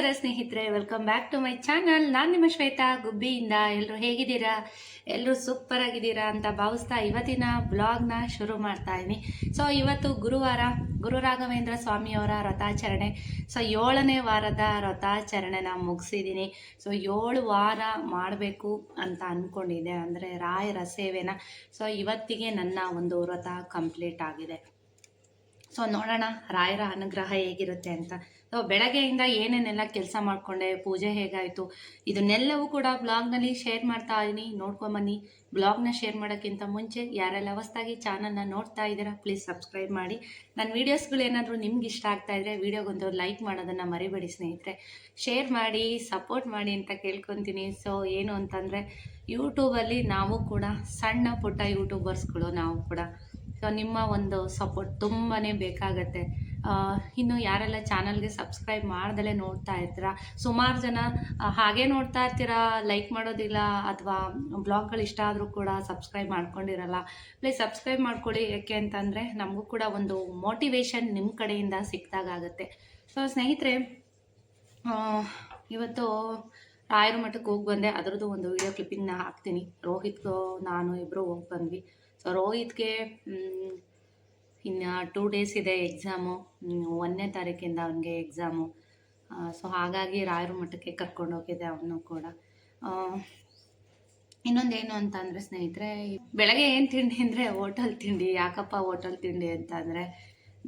ನಮಸ್ಕಾರ ಸ್ನೇಹಿತರೆ welcome back to my channel ನಾನು ನಿಮ್ಮ ಶ್ವೇತಾ, ಗುಬ್ಬಿಯಿಂದ. ಎಲ್ಲರೂ ಹೇಗಿದ್ದೀರಾ? ಎಲ್ಲರೂ ಸೂಪರ್ ಆಗಿದ್ದೀರಾ ಅಂತ ಭಾವಿಸ್ತಾ ಇವತ್ತಿನ ಬ್ಲಾಗ್ನ ಶುರು ಮಾಡ್ತಾ ಇದ್ದೀನಿ ಸೊ ಇವತ್ತು ಗುರುವಾರ, ಗುರು ರಾಘವೇಂದ್ರ ಸ್ವಾಮಿಯವರ ವ್ರತಾಚರಣೆ ಸೊ ಏಳನೇ ವಾರದ ವ್ರತಾಚರಣೆನ ಮುಗಿಸಿದ್ದೀನಿ ಸೊ ಏಳು ವಾರ ಮಾಡಬೇಕು ಅಂತ ಅಂದ್ಕೊಂಡಿದ್ದೆ ಅಂದರೆ ರಾಯರ ಸೇವೆನ. ಸೊ ಇವತ್ತಿಗೆ ನನ್ನ ಒಂದು ವ್ರತ ಕಂಪ್ಲೀಟ್ ಆಗಿದೆ. ಸೊ ನೋಡೋಣ ರಾಯರ ಅನುಗ್ರಹ ಹೇಗಿರುತ್ತೆ ಅಂತ. ಸೊ ಬೆಳಗ್ಗೆಯಿಂದ ಏನೇನೆಲ್ಲ ಕೆಲಸ ಮಾಡಿಕೊಂಡೆ, ಪೂಜೆ ಹೇಗಾಯಿತು, ಇದನ್ನೆಲ್ಲವೂ ಕೂಡ ಬ್ಲಾಗ್ನಲ್ಲಿ ಶೇರ್ ಮಾಡ್ತಾ ಇದ್ದೀನಿ ನೋಡ್ಕೊಂಬನ್ನಿ ಬ್ಲಾಗ್ನ ಶೇರ್ ಮಾಡೋಕ್ಕಿಂತ ಮುಂಚೆ ಯಾರೆಲ್ಲ ಹೊಸ್ದಾಗಿ ಚಾನಲ್ನ ನೋಡ್ತಾ ಇದ್ದೀರಾ, ಪ್ಲೀಸ್ ಸಬ್ಸ್ಕ್ರೈಬ್ ಮಾಡಿ. ನನ್ನ ವೀಡಿಯೋಸ್ಗಳು ಏನಾದರೂ ನಿಮ್ಗೆ ಇಷ್ಟ ಆಗ್ತಾ ಇದ್ದರೆ ವೀಡಿಯೋಗೊಂದು ಲೈಕ್ ಮಾಡೋದನ್ನು ಮರಿಬೇಡಿ ಸ್ನೇಹಿತರೆ. ಶೇರ್ ಮಾಡಿ, ಸಪೋರ್ಟ್ ಮಾಡಿ ಅಂತ ಕೇಳ್ಕೊತೀನಿ. ಸೊ ಏನು ಅಂತಂದರೆ ಯೂಟ್ಯೂಬಲ್ಲಿ ನಾವು ಕೂಡ ಸಣ್ಣ ಪುಟ್ಟ ಯೂಟ್ಯೂಬರ್ಸ್ಗಳು ನಾವು ಕೂಡ. ಸೊ ನಿಮ್ಮ ಒಂದು ಸಪೋರ್ಟ್ ತುಂಬಾ ಬೇಕಾಗತ್ತೆ. ಇನ್ನು ಯಾರೆಲ್ಲ ಚಾನಲ್ಗೆ ಸಬ್ಸ್ಕ್ರೈಬ್ ಮಾಡ್ದಲೇ ನೋಡ್ತಾ ಇರ್ತೀರಾ? ಸುಮಾರು ಜನ ಹಾಗೆ ನೋಡ್ತಾ ಇರ್ತೀರಾ? ಲೈಕ್ ಮಾಡೋದಿಲ್ಲ ಅಥವಾ ಬ್ಲಾಗ್ಗಳು ಇಷ್ಟ ಆದರೂ ಕೂಡ ಸಬ್ಸ್ಕ್ರೈಬ್ ಮಾಡ್ಕೊಂಡಿರಲ್ಲ. ಪ್ಲೀಸ್ ಸಬ್ಸ್ಕ್ರೈಬ್ ಮಾಡ್ಕೊಳ್ಳಿ. ಯಾಕೆ ಅಂತಂದರೆ ನಮಗೂ ಕೂಡ ಒಂದು ಮೋಟಿವೇಶನ್ ನಿಮ್ಮ ಕಡೆಯಿಂದ ಸಿಕ್ಕಿದಾಗುತ್ತೆ ಸೊ, ಸ್ನೇಹಿತರೆ ಇವತ್ತು ರಾಯರ ಮಠಕ್ಕೆ ಹೋಗಿ ಬಂದೆ. ಅದರದ್ದು ಒಂದು ವಿಡಿಯೋ ಕ್ಲಿಪ್ಪಿಂಗ್ನ ಹಾಕ್ತೀನಿ. ರೋಹಿತ್ಗೂ, ನಾನು ಇಬ್ಬರು ಹೋಗಿ ಬಂದ್ವಿ. ಸೊ, ರೋಹಿತ್ಗೆ ಇನ್ನು ಟೂ ಡೇಸ್ ಇದೆ ಎಕ್ಸಾಮು ಒಂದನೇ ತಾರೀಕಿಂದ ಅವನಿಗೆ ಎಕ್ಸಾಮು ಸೊ ಹಾಗಾಗಿ ರಾಯರ ಮಠಕ್ಕೆ ಹೋಗಿದೆ ಅವನು ಕೂಡ. ಇನ್ನೊಂದೇನು ಅಂತ ಅಂದರೆ ಸ್ನೇಹಿತರೆ ಬೆಳಗ್ಗೆ ಏನು ತಿಂಡಿ ಅಂದರೆ ಹೋಟೆಲ್ ತಿಂಡಿ, ಯಾಕಪ್ಪ ಹೋಟೆಲ್ ತಿಂಡಿ ಅಂತ ಅಂದರೆ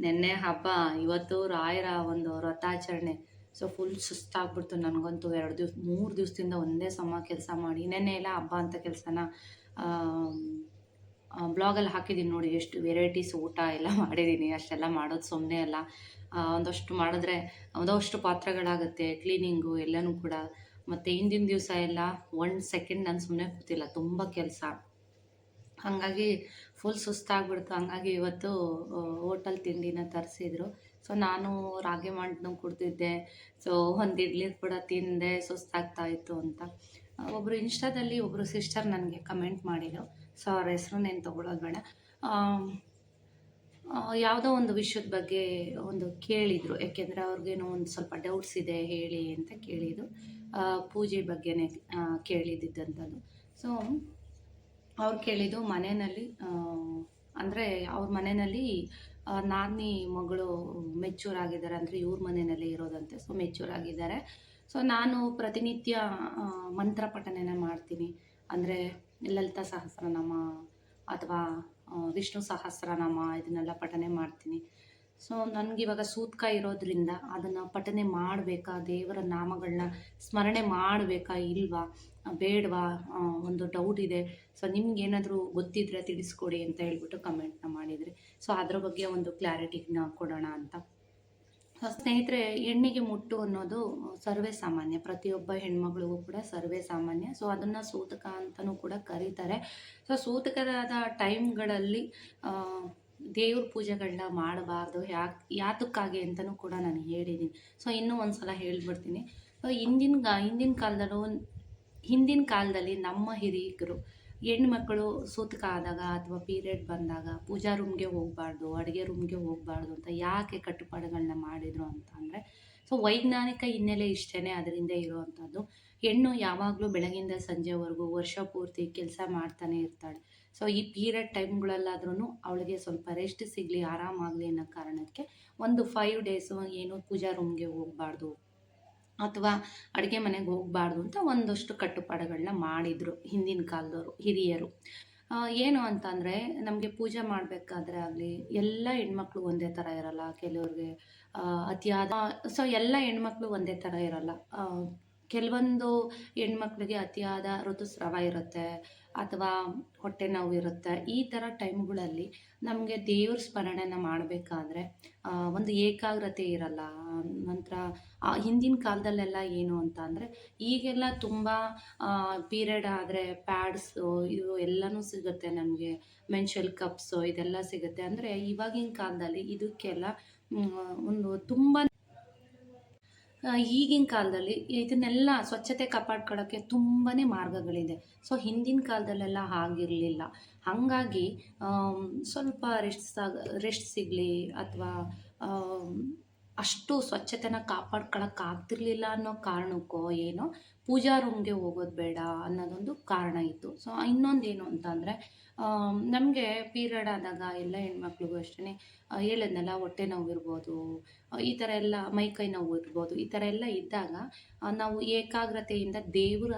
ನಿನ್ನೆ ಹಬ್ಬ, ಇವತ್ತು ರಾಯರ ಒಂದು ವ್ರತಾಚರಣೆ. ಸೊ ಫುಲ್ ಸುಸ್ತಾಗ್ಬಿಡ್ತು ನನಗಂತೂ ಎರಡು ದಿವ್ಸ, ಮೂರು ದಿವಸದಿಂದ ಒಂದೇ ಸಮ ಕೆಲಸ ಮಾಡಿ, ನೆನ್ನೆ ಎಲ್ಲ ಹಬ್ಬ ಅಂತ ಕೆಲಸನ ಬ್ಲಾಗಲ್ಲಿ ಹಾಕಿದ್ದೀನಿ ನೋಡಿ, ಎಷ್ಟು ವೆರೈಟೀಸ್ ಊಟ ಎಲ್ಲ ಮಾಡಿದ್ದೀನಿ ಅಷ್ಟೆಲ್ಲ ಮಾಡೋದು ಸುಮ್ಮನೆ ಅಲ್ಲ. ಒಂದಷ್ಟು ಮಾಡಿದ್ರೆ ಒಂದಷ್ಟು ಪಾತ್ರೆಗಳಾಗುತ್ತೆ ಕ್ಲೀನಿಂಗು ಎಲ್ಲನೂ ಕೂಡ. ಮತ್ತು ಹಿಂದಿನ ದಿವಸ ಎಲ್ಲ ಒನ್ ಸೆಕೆಂಡ್ ನಾನು ಸುಮ್ಮನೆ ಕೂತಿಲ್ಲ, ತುಂಬ ಕೆಲಸ. ಹಾಗಾಗಿ ಫುಲ್ ಸುಸ್ತಾಗ್ಬಿಡ್ತು. ಹಂಗಾಗಿ ಇವತ್ತು ಹೋಟೆಲ್ ತಿಂಡಿನ ತರಿಸಿದ್ರು. ಸೊ ನಾನು ರಾಗಿ ಮಾಡಿದ್ನು ಕುಡ್ದಿದ್ದೆ. ಸೊ ಒಂದು ಇಡ್ಲಿ ಕೂಡ ತಿಂದೆ ಸುಸ್ತಾಗ್ತಾಯಿತ್ತು ಅಂತ. ಒಬ್ಬರು ಇನ್ಸ್ಟಾದಲ್ಲಿ ಒಬ್ಬರು ಸಿಸ್ಟರ್ ನನಗೆ ಕಮೆಂಟ್ ಮಾಡಿದ್ರು. ಸೊ ಅವ್ರ ಹೆಸರು ನೇನು ತೊಗೊಳೋದು ಬೇಡ. ಯಾವುದೋ ಒಂದು ವಿಷಯದ ಬಗ್ಗೆ ಒಂದು ಕೇಳಿದರು. ಯಾಕೆಂದರೆ ಅವ್ರಿಗೇನೋ ಒಂದು ಸ್ವಲ್ಪ ಡೌಟ್ಸ್ ಇದೆ, ಹೇಳಿ ಅಂತ ಕೇಳಿದರು. ಪೂಜೆ ಬಗ್ಗೆನೇ ಕೇಳಿದ್ದಂಥದ್ದು ಸೊ ಅವ್ರು ಕೇಳಿದ್ದು ಮನೆಯಲ್ಲಿ ಅಂದರೆ ಅವ್ರ ಮನೆಯಲ್ಲಿ ನಾದಿನಿ ಮಗಳು ಮೆಚೂರ್ ಆಗಿದ್ದಾರೆ ಅಂದರೆ ಇವ್ರ ಮನೆಯಲ್ಲೇ ಇರೋದಂತೆ. ಸೊ ಮೆಚೂರ್ ಆಗಿದ್ದಾರೆ. ಸೊ ನಾನು ಪ್ರತಿನಿತ್ಯ ಮಂತ್ರ ಪಠನೆನ ಮಾಡ್ತೀನಿ. ಅಂದರೆ ಲಲಿತ ಸಹಸ್ರನಾಮ ಅಥವಾ ವಿಷ್ಣು ಸಹಸ್ರನಾಮ ಇದನ್ನೆಲ್ಲ ಪಠನೆ ಮಾಡ್ತೀನಿ. ಸೊ ನನಗಿವಾಗ ಸೂತ್ಕ ಇರೋದ್ರಿಂದ ಅದನ್ನು ಪಠನೆ ಮಾಡಬೇಕಾ, ದೇವರ ನಾಮಗಳನ್ನ ಸ್ಮರಣೆ ಮಾಡಬೇಕಾ ಇಲ್ವಾ, ಬೇಡವಾ ಒಂದು ಡೌಟ್ ಇದೆ. ಸೊ ನಿಮ್ಗೇನಾದರೂ ಗೊತ್ತಿದ್ರೆ ತಿಳಿಸ್ಕೊಡಿ ಅಂತ ಹೇಳ್ಬಿಟ್ಟು ಕಮೆಂಟ್ನ ಮಾಡಿದರೆ. ಸೊ ಅದ್ರ ಬಗ್ಗೆ ಒಂದು ಕ್ಲಾರಿಟಿನ ಕೊಡೋಣ ಅಂತ. ಸ್ನೇಹಿತರೆ ಹೆಣ್ಣಿಗೆ ಮುಟ್ಟು ಅನ್ನೋದು ಸರ್ವೇ ಸಾಮಾನ್ಯ. ಪ್ರತಿಯೊಬ್ಬ ಹೆಣ್ಮಗಳಿಗೂ ಕೂಡ ಸರ್ವೇ ಸಾಮಾನ್ಯ. ಸೊ ಅದನ್ನು ಸೂತಕ ಅಂತಲೂ ಕೂಡ ಕರೀತಾರೆ. ಸೊ ಸೂತಕದ ಟೈಮ್ಗಳಲ್ಲಿ ದೇವ್ರ ಪೂಜೆಗಳನ್ನ ಮಾಡಬಾರ್ದು, ಯಾಕೆ, ಯಾತಕ್ಕಾಗಿ ಅಂತಲೂ ಕೂಡ ನಾನು ಹೇಳಿದ್ದೀನಿ ಸೊ ಇನ್ನೂ ಒಂದು ಸಲ ಹೇಳ್ಬಿಡ್ತೀನಿ. ಸೊ ಹಿಂದಿನ ಹಿಂದಿನ ಕಾಲದಲ್ಲೂ, ಹಿಂದಿನ ಕಾಲದಲ್ಲಿ ನಮ್ಮ ಹಿರಿಯರು ಹೆಣ್ಮಕ್ಳು ಸೂತಕ ಆದಾಗ ಅಥವಾ ಪೀರಿಯಡ್ ಬಂದಾಗ ಪೂಜಾ ರೂಮ್ಗೆ ಹೋಗಬಾರ್ದು, ಅಡುಗೆ ರೂಮ್ಗೆ ಹೋಗಬಾರ್ದು ಅಂತ ಯಾಕೆ ಕಟ್ಟುಪಾಡುಗಳನ್ನ ಮಾಡಿದರು ಅಂತ ಅಂದರೆ ಸೊ ವೈಜ್ಞಾನಿಕ ಹಿನ್ನೆಲೆ ಇಷ್ಟೇ ಅದರಿಂದ ಇರುವಂಥದ್ದು ಹೆಣ್ಣು ಯಾವಾಗಲೂ ಬೆಳಗಿಂದ ಸಂಜೆವರೆಗೂ ವರ್ಷ ಪೂರ್ತಿ ಕೆಲಸ ಮಾಡ್ತಾನೆ ಇರ್ತಾಳೆ. ಸೊ ಈ ಪೀರಿಯಡ್ ಟೈಮ್ಗಳಲ್ಲಾದ್ರೂ ಅವಳಿಗೆ ಸ್ವಲ್ಪ ರೆಸ್ಟ್ ಸಿಗಲಿ, ಆರಾಮಾಗಲಿ ಅನ್ನೋ ಕಾರಣಕ್ಕೆ ಒಂದು ಫೈವ್ ಡೇಸು ಏನು ಪೂಜಾ ರೂಮ್ಗೆ ಹೋಗಬಾರ್ದು. ಅಥವಾ ಅಡುಗೆ ಮನೆಗೆ ಹೋಗಬಾರ್ದು ಅಂತ ಒಂದಷ್ಟು ಕಟ್ಟುಪಾಡುಗಳನ್ನ ಮಾಡಿದರು ಹಿಂದಿನ ಕಾಲದವರು, ಹಿರಿಯರು. ಏನು ಅಂತಂದರೆ ನಮಗೆ ಪೂಜೆ ಮಾಡಬೇಕಾದ್ರೆ ಆಗಲಿ ಎಲ್ಲ ಹೆಣ್ಮಕ್ಳು ಒಂದೇ ಥರ ಇರಲ್ಲ. ಕೆಲವ್ರಿಗೆ ಅತಿಯಾದ ಸೊ ಎಲ್ಲ ಹೆಣ್ಮಕ್ಳು ಒಂದೇ ಥರ ಇರಲ್ಲ. ಕೆಲವೊಂದು ಹೆಣ್ಮಕ್ಳಿಗೆ ಅತಿಯಾದ ಋತುಸ್ರಾವ ಇರುತ್ತೆ. ಅಥವಾ ಹೊಟ್ಟೆ ನೋವು ಇರುತ್ತೆ, ಈ ಥರ ಟೈಮ್ಗಳಲ್ಲಿ ನಮಗೆ ದೇವ್ರ ಸ್ಮರಣೆನ ಮಾಡಬೇಕಾದ್ರೆ ಒಂದು ಏಕಾಗ್ರತೆ ಇರಲ್ಲ. ನಂತರ ಹಿಂದಿನ ಕಾಲದಲ್ಲೆಲ್ಲ ಏನು ಅಂತ ಅಂದರೆ, ಈಗೆಲ್ಲ ತುಂಬ ಪೀರಿಯಡ್ ಆದರೆ ಪ್ಯಾಡ್ಸು ಇವು ಎಲ್ಲನೂ ಸಿಗುತ್ತೆ ನಮಗೆ. ಮೆನ್ಷಲ್ ಕಪ್ಸು, ಇದೆಲ್ಲ ಸಿಗುತ್ತೆ. ಅಂದರೆ ಇವಾಗಿನ ಕಾಲದಲ್ಲಿ ಇದಕ್ಕೆಲ್ಲ ಒಂದು ತುಂಬ ಈಗಿನ ಕಾಲದಲ್ಲಿ ಇದನ್ನೆಲ್ಲ ಸ್ವಚ್ಛತೆ ಕಾಪಾಡ್ಕೊಳ್ಳೋಕ್ಕೆ ತುಂಬಾ ಮಾರ್ಗಗಳಿದೆ. ಸೊ ಹಿಂದಿನ ಕಾಲದಲ್ಲೆಲ್ಲ ಹಾಗಿರಲಿಲ್ಲ. ಹಾಗಾಗಿ ಸ್ವಲ್ಪ ರೆಸ್ಟ್ ರೆಸ್ಟ್ ಸಿಗಲಿ ಅಥವಾ ಅಷ್ಟು ಸ್ವಚ್ಛತೆನ ಕಾಪಾಡ್ಕೊಳಕ್ಕಾಗ್ತಿರ್ಲಿಲ್ಲ ಅನ್ನೋ ಕಾರಣಕ್ಕೋ ಏನೋ ಪೂಜಾ ರೂಮ್ಗೆ ಹೋಗೋದು ಬೇಡ ಅನ್ನೋದೊಂದು ಕಾರಣ ಇತ್ತು. ಸೊ ಇನ್ನೊಂದೇನು ಅಂತ ಅಂದರೆ ನಮಗೆ ಪೀರಿಯಡ್ ಆದಾಗ ಎಲ್ಲ ಹೆಣ್ಮಕ್ಳಿಗೂ ಅಷ್ಟೇ ಹೇಳಿದ್ನಲ್ಲ ಹೊಟ್ಟೆ ನೋವು ಇರ್ಬೋದು ಆ, ಈ ಥರ ಎಲ್ಲ ಮೈಕೈ ನೋವು ಇರ್ಬೋದು, ಈ ಥರ ಎಲ್ಲ ಇದ್ದಾಗ ನಾವು ಏಕಾಗ್ರತೆಯಿಂದ ದೇವರ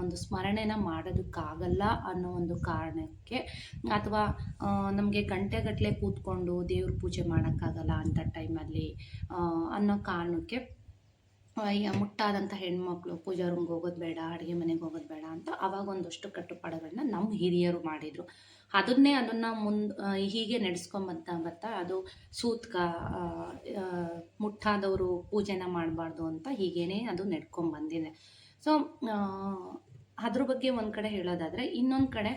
ಒಂದು ಸ್ಮರಣೆನ ಮಾಡೋದಕ್ಕಾಗಲ್ಲ ಅನ್ನೋ ಒಂದು ಕಾರಣಕ್ಕೆ ಅಥವಾ ನಮಗೆ ಗಂಟೆಗಟ್ಟಲೆ ಕೂತ್ಕೊಂಡು ದೇವ್ರ ಪೂಜೆ ಮಾಡೋಕ್ಕಾಗಲ್ಲ ಅಂಥ ಟೈಮಲ್ಲಿ ಅನ್ನೋ ಕಾರಣಕ್ಕೆ ಮುಟ್ಟಾದಂಥ ಹೆಣ್ಮಕ್ಳು, ಪೂಜಾ ರೂಮ್ಗೆ ಹೋಗೋದು ಬೇಡ, ಅಡುಗೆ ಮನೆಗೆ ಹೋಗೋದು ಬೇಡ ಅಂತ ಅವಾಗ ಒಂದಷ್ಟು ಕಟ್ಟುಪಾಡುಗಳನ್ನ ನಮ್ಮ ಹಿರಿಯರು ಮಾಡಿದರು. ಅದನ್ನೇ ಅದನ್ನು ಮುಂದೆ ಹೀಗೆ ನಡೆಸ್ಕೊಂಬಂತ ಬರ್ತಾ ಅದು ಸೂತ್ಕ ಮುಟ್ಟಾದವರು ಪೂಜೆನ ಮಾಡಬಾರ್ದು ಅಂತ ಹೀಗೇನೆ ಅದು ನಡ್ಕೊಂಬಂದಿದೆ ಸೊ ಅದ್ರ ಬಗ್ಗೆ ಒಂದು ಕಡೆ ಹೇಳೋದಾದರೆ, ಇನ್ನೊಂದು ಕಡೆ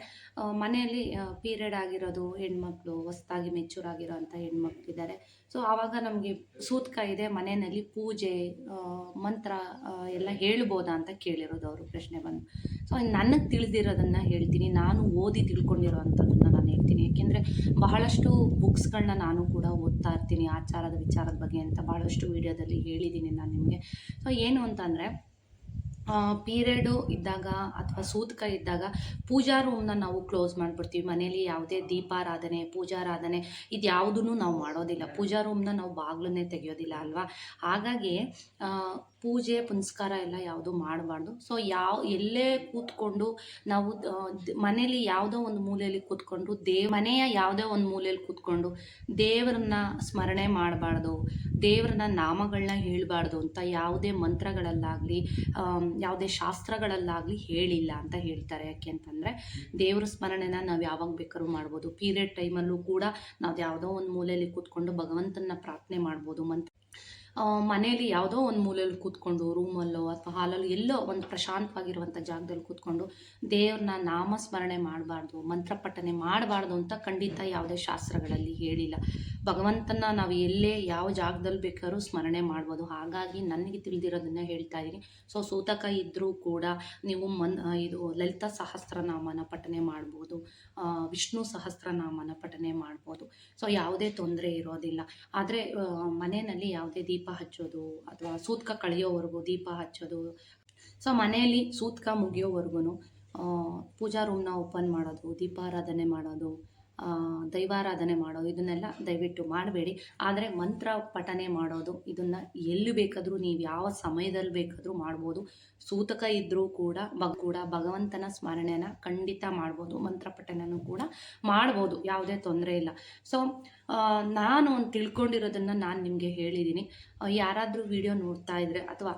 ಮನೆಯಲ್ಲಿ ಪೀರಿಯಡ್ ಆಗಿರೋದು, ಹೆಣ್ಮಕ್ಳು ಹೊಸ್ದಾಗಿ ಮೆಚೂರ್ ಆಗಿರೋ ಅಂಥ ಹೆಣ್ಮಕ್ಳಿದ್ದಾರೆ. ಸೊ ಆವಾಗ ನಮಗೆ ಸೂತ್ಕ ಇದೆ ಮನೆಯಲ್ಲಿ ಪೂಜೆ ಮಂತ್ರ ಎಲ್ಲ ಹೇಳ್ಬೋದಾ ಅಂತ ಕೇಳಿರೋದು ಅವರು ಪ್ರಶ್ನೆ ಬಂದು. ಸೊ ನನಗೆ ತಿಳಿದಿರೋದನ್ನು ಹೇಳ್ತೀನಿ, ನಾನು ಓದಿ ತಿಳ್ಕೊಂಡಿರೋ ಅಂಥದ್ದನ್ನು ನಾನು ಹೇಳ್ತೀನಿ. ಯಾಕೆಂದ್ರೆ ಬಹಳಷ್ಟು ಬುಕ್ಸ್ಗಳನ್ನ ನಾನು ಕೂಡ ಓದ್ತಾ ಇರ್ತೀನಿ, ಆಚಾರದ ವಿಚಾರದ ಬಗ್ಗೆ ಅಂತ ಬಹಳಷ್ಟು ವಿಡಿಯೋದಲ್ಲಿ ಹೇಳಿದ್ದೀನಿ ನಾನು ನಿಮಗೆ. ಸೊ ಏನು ಅಂತಂದರೆ ಪೀರಿಯಡು ಇದ್ದಾಗ ಅಥವಾ ಸೂತಕ ಇದ್ದಾಗ ಪೂಜಾ ರೂಮ್ನ ನಾವು ಕ್ಲೋಸ್ ಮಾಡಿಬಿಡ್ತೀವಿ. ಮನೇಲಿ ಯಾವುದೇ ದೀಪಾರಾಧನೆ, ಪೂಜಾರಾಧನೆ ಇದು ಯಾವುದೂ ನಾವು ಮಾಡೋದಿಲ್ಲ. ಪೂಜಾ ರೂಮ್ನ ನಾವು ಬಾಗಿಲನ್ನೇ ತೆಗೆಯೋದಿಲ್ಲ ಅಲ್ವಾ? ಹಾಗಾಗಿ ಪೂಜೆ, ಪುನಸ್ಕಾರ ಎಲ್ಲ ಯಾವುದು ಮಾಡಬಾರ್ದು. ಸೊ ಯಾವ, ಎಲ್ಲೇ ಕೂತ್ಕೊಂಡು ನಾವು ಮನೇಲಿ ಯಾವುದೋ ಒಂದು ಮೂಲೆಯಲ್ಲಿ ಕೂತ್ಕೊಂಡು ದೇ ಮನೆಯ ಯಾವುದೋ ಒಂದು ಮೂಲೆಯಲ್ಲಿ ಕೂತ್ಕೊಂಡು ದೇವರನ್ನ ಸ್ಮರಣೆ ಮಾಡಬಾರ್ದು, ದೇವರನ್ನ ನಾಮಗಳನ್ನ ಹೇಳಬಾರ್ದು ಅಂತ ಯಾವುದೇ ಮಂತ್ರಗಳಲ್ಲಾಗಲಿ ಯಾವುದೇ ಶಾಸ್ತ್ರಗಳಲ್ಲಾಗಲಿ ಹೇಳಿಲ್ಲ ಅಂತ ಹೇಳ್ತಾರೆ. ಯಾಕೆ ಅಂತಂದರೆ ದೇವರ ಸ್ಮರಣೆನ ನಾವು ಯಾವಾಗ ಬೇಕಾದ್ರೂ ಮಾಡ್ಬೋದು. ಪೀರಿಯಡ್ ಟೈಮಲ್ಲೂ ಕೂಡ ನಾವು ಯಾವುದೋ ಒಂದು ಮೂಲೆಯಲ್ಲಿ ಕೂತ್ಕೊಂಡು ಭಗವಂತನ ಪ್ರಾರ್ಥನೆ ಮಾಡ್ಬೋದು, ಮಂತ್ರ ಮನೇಲಿ ಯಾವುದೋ ಒಂದು ಮೂಲೆಯಲ್ಲಿ ಕೂತ್ಕೊಂಡು, ರೂಮಲ್ಲೋ ಅಥವಾ ಹಾಲಲ್ಲೋ ಎಲ್ಲೋ ಒಂದು ಪ್ರಶಾಂತವಾಗಿರುವಂಥ ಜಾಗದಲ್ಲಿ ಕೂತ್ಕೊಂಡು ದೇವ್ರನ್ನ ನಾಮಸ್ಮರಣೆ ಮಾಡಬಾರ್ದು, ಮಂತ್ರಪಠನೆ ಮಾಡಬಾರ್ದು ಅಂತ ಖಂಡಿತ ಯಾವುದೇ ಶಾಸ್ತ್ರಗಳಲ್ಲಿ ಹೇಳಿಲ್ಲ. ಭಗವಂತನ ನಾವು ಎಲ್ಲೇ ಯಾವ ಜಾಗದಲ್ಲಿ ಬೇಕಾದ್ರೂ ಸ್ಮರಣೆ ಮಾಡ್ಬೋದು. ಹಾಗಾಗಿ ನನಗೆ ತಿಳಿದಿರೋದನ್ನ ಹೇಳ್ತಾ ಇದ್ದೀನಿ. ಸೊ ಸೂತಕ ಇದ್ದರೂ ಕೂಡ ನೀವು ಮನ್ ಇದು ಲಲಿತಾ ಸಹಸ್ರನಾಮನ ಪಠನೆ ಮಾಡ್ಬೋದು ವಿಷ್ಣು ಸಹಸ್ರನಾಮನ ಪಠನೆ ಮಾಡ್ಬೋದು. ಸೊ ಯಾವುದೇ ತೊಂದರೆ ಇರೋದಿಲ್ಲ. ಆದರೆ ಮನೆಯಲ್ಲಿ ಯಾವುದೇ ದೀಪ ಹಚ್ಚೋದು ಅಥವಾ ಸೂತ್ಕ ಕಳೆಯೋವರೆಗೂ ದೀಪ ಹಚ್ಚೋದು. ಸೊ ಮನೆಯಲ್ಲಿ ಸೂತ್ಕ ಮುಗಿಯೋವರೆಗೂ ಪೂಜಾ ರೂಮ್ನ ಓಪನ್ ಮಾಡೋದು, ದೀಪಾರಾಧನೆ ಮಾಡೋದು ದೈವಾರಾಧನೆ ಮಾಡೋದು, ಇದನ್ನೆಲ್ಲ ದಯವಿಟ್ಟು ಮಾಡಬೇಡಿ. ಆದರೆ ಮಂತ್ರ ಪಠನೆ ಮಾಡೋದು, ಇದನ್ನು ಎಲ್ಲಿ ಬೇಕಾದರೂ ನೀವು ಯಾವ ಸಮಯದಲ್ಲಿ ಬೇಕಾದರೂ ಮಾಡ್ಬೋದು. ಸೂತಕ ಇದ್ದರೂ ಕೂಡ ಬ ಕೂಡ ಭಗವಂತನ ಸ್ಮರಣೆನ ಖಂಡಿತ ಮಾಡ್ಬೋದು, ಮಂತ್ರ ಪಠನೆನೂ ಕೂಡ ಮಾಡ್ಬೋದು, ಯಾವುದೇ ತೊಂದರೆ ಇಲ್ಲ. ಸೊ ನಾನು ಒಂದು ತಿಳ್ಕೊಂಡಿರೋದನ್ನು ನಾನು ನಿಮಗೆ ಹೇಳಿದ್ದೀನಿ ಯಾರಾದರೂ ವಿಡಿಯೋ ನೋಡ್ತಾ ಇದ್ದರೆ ಅಥವಾ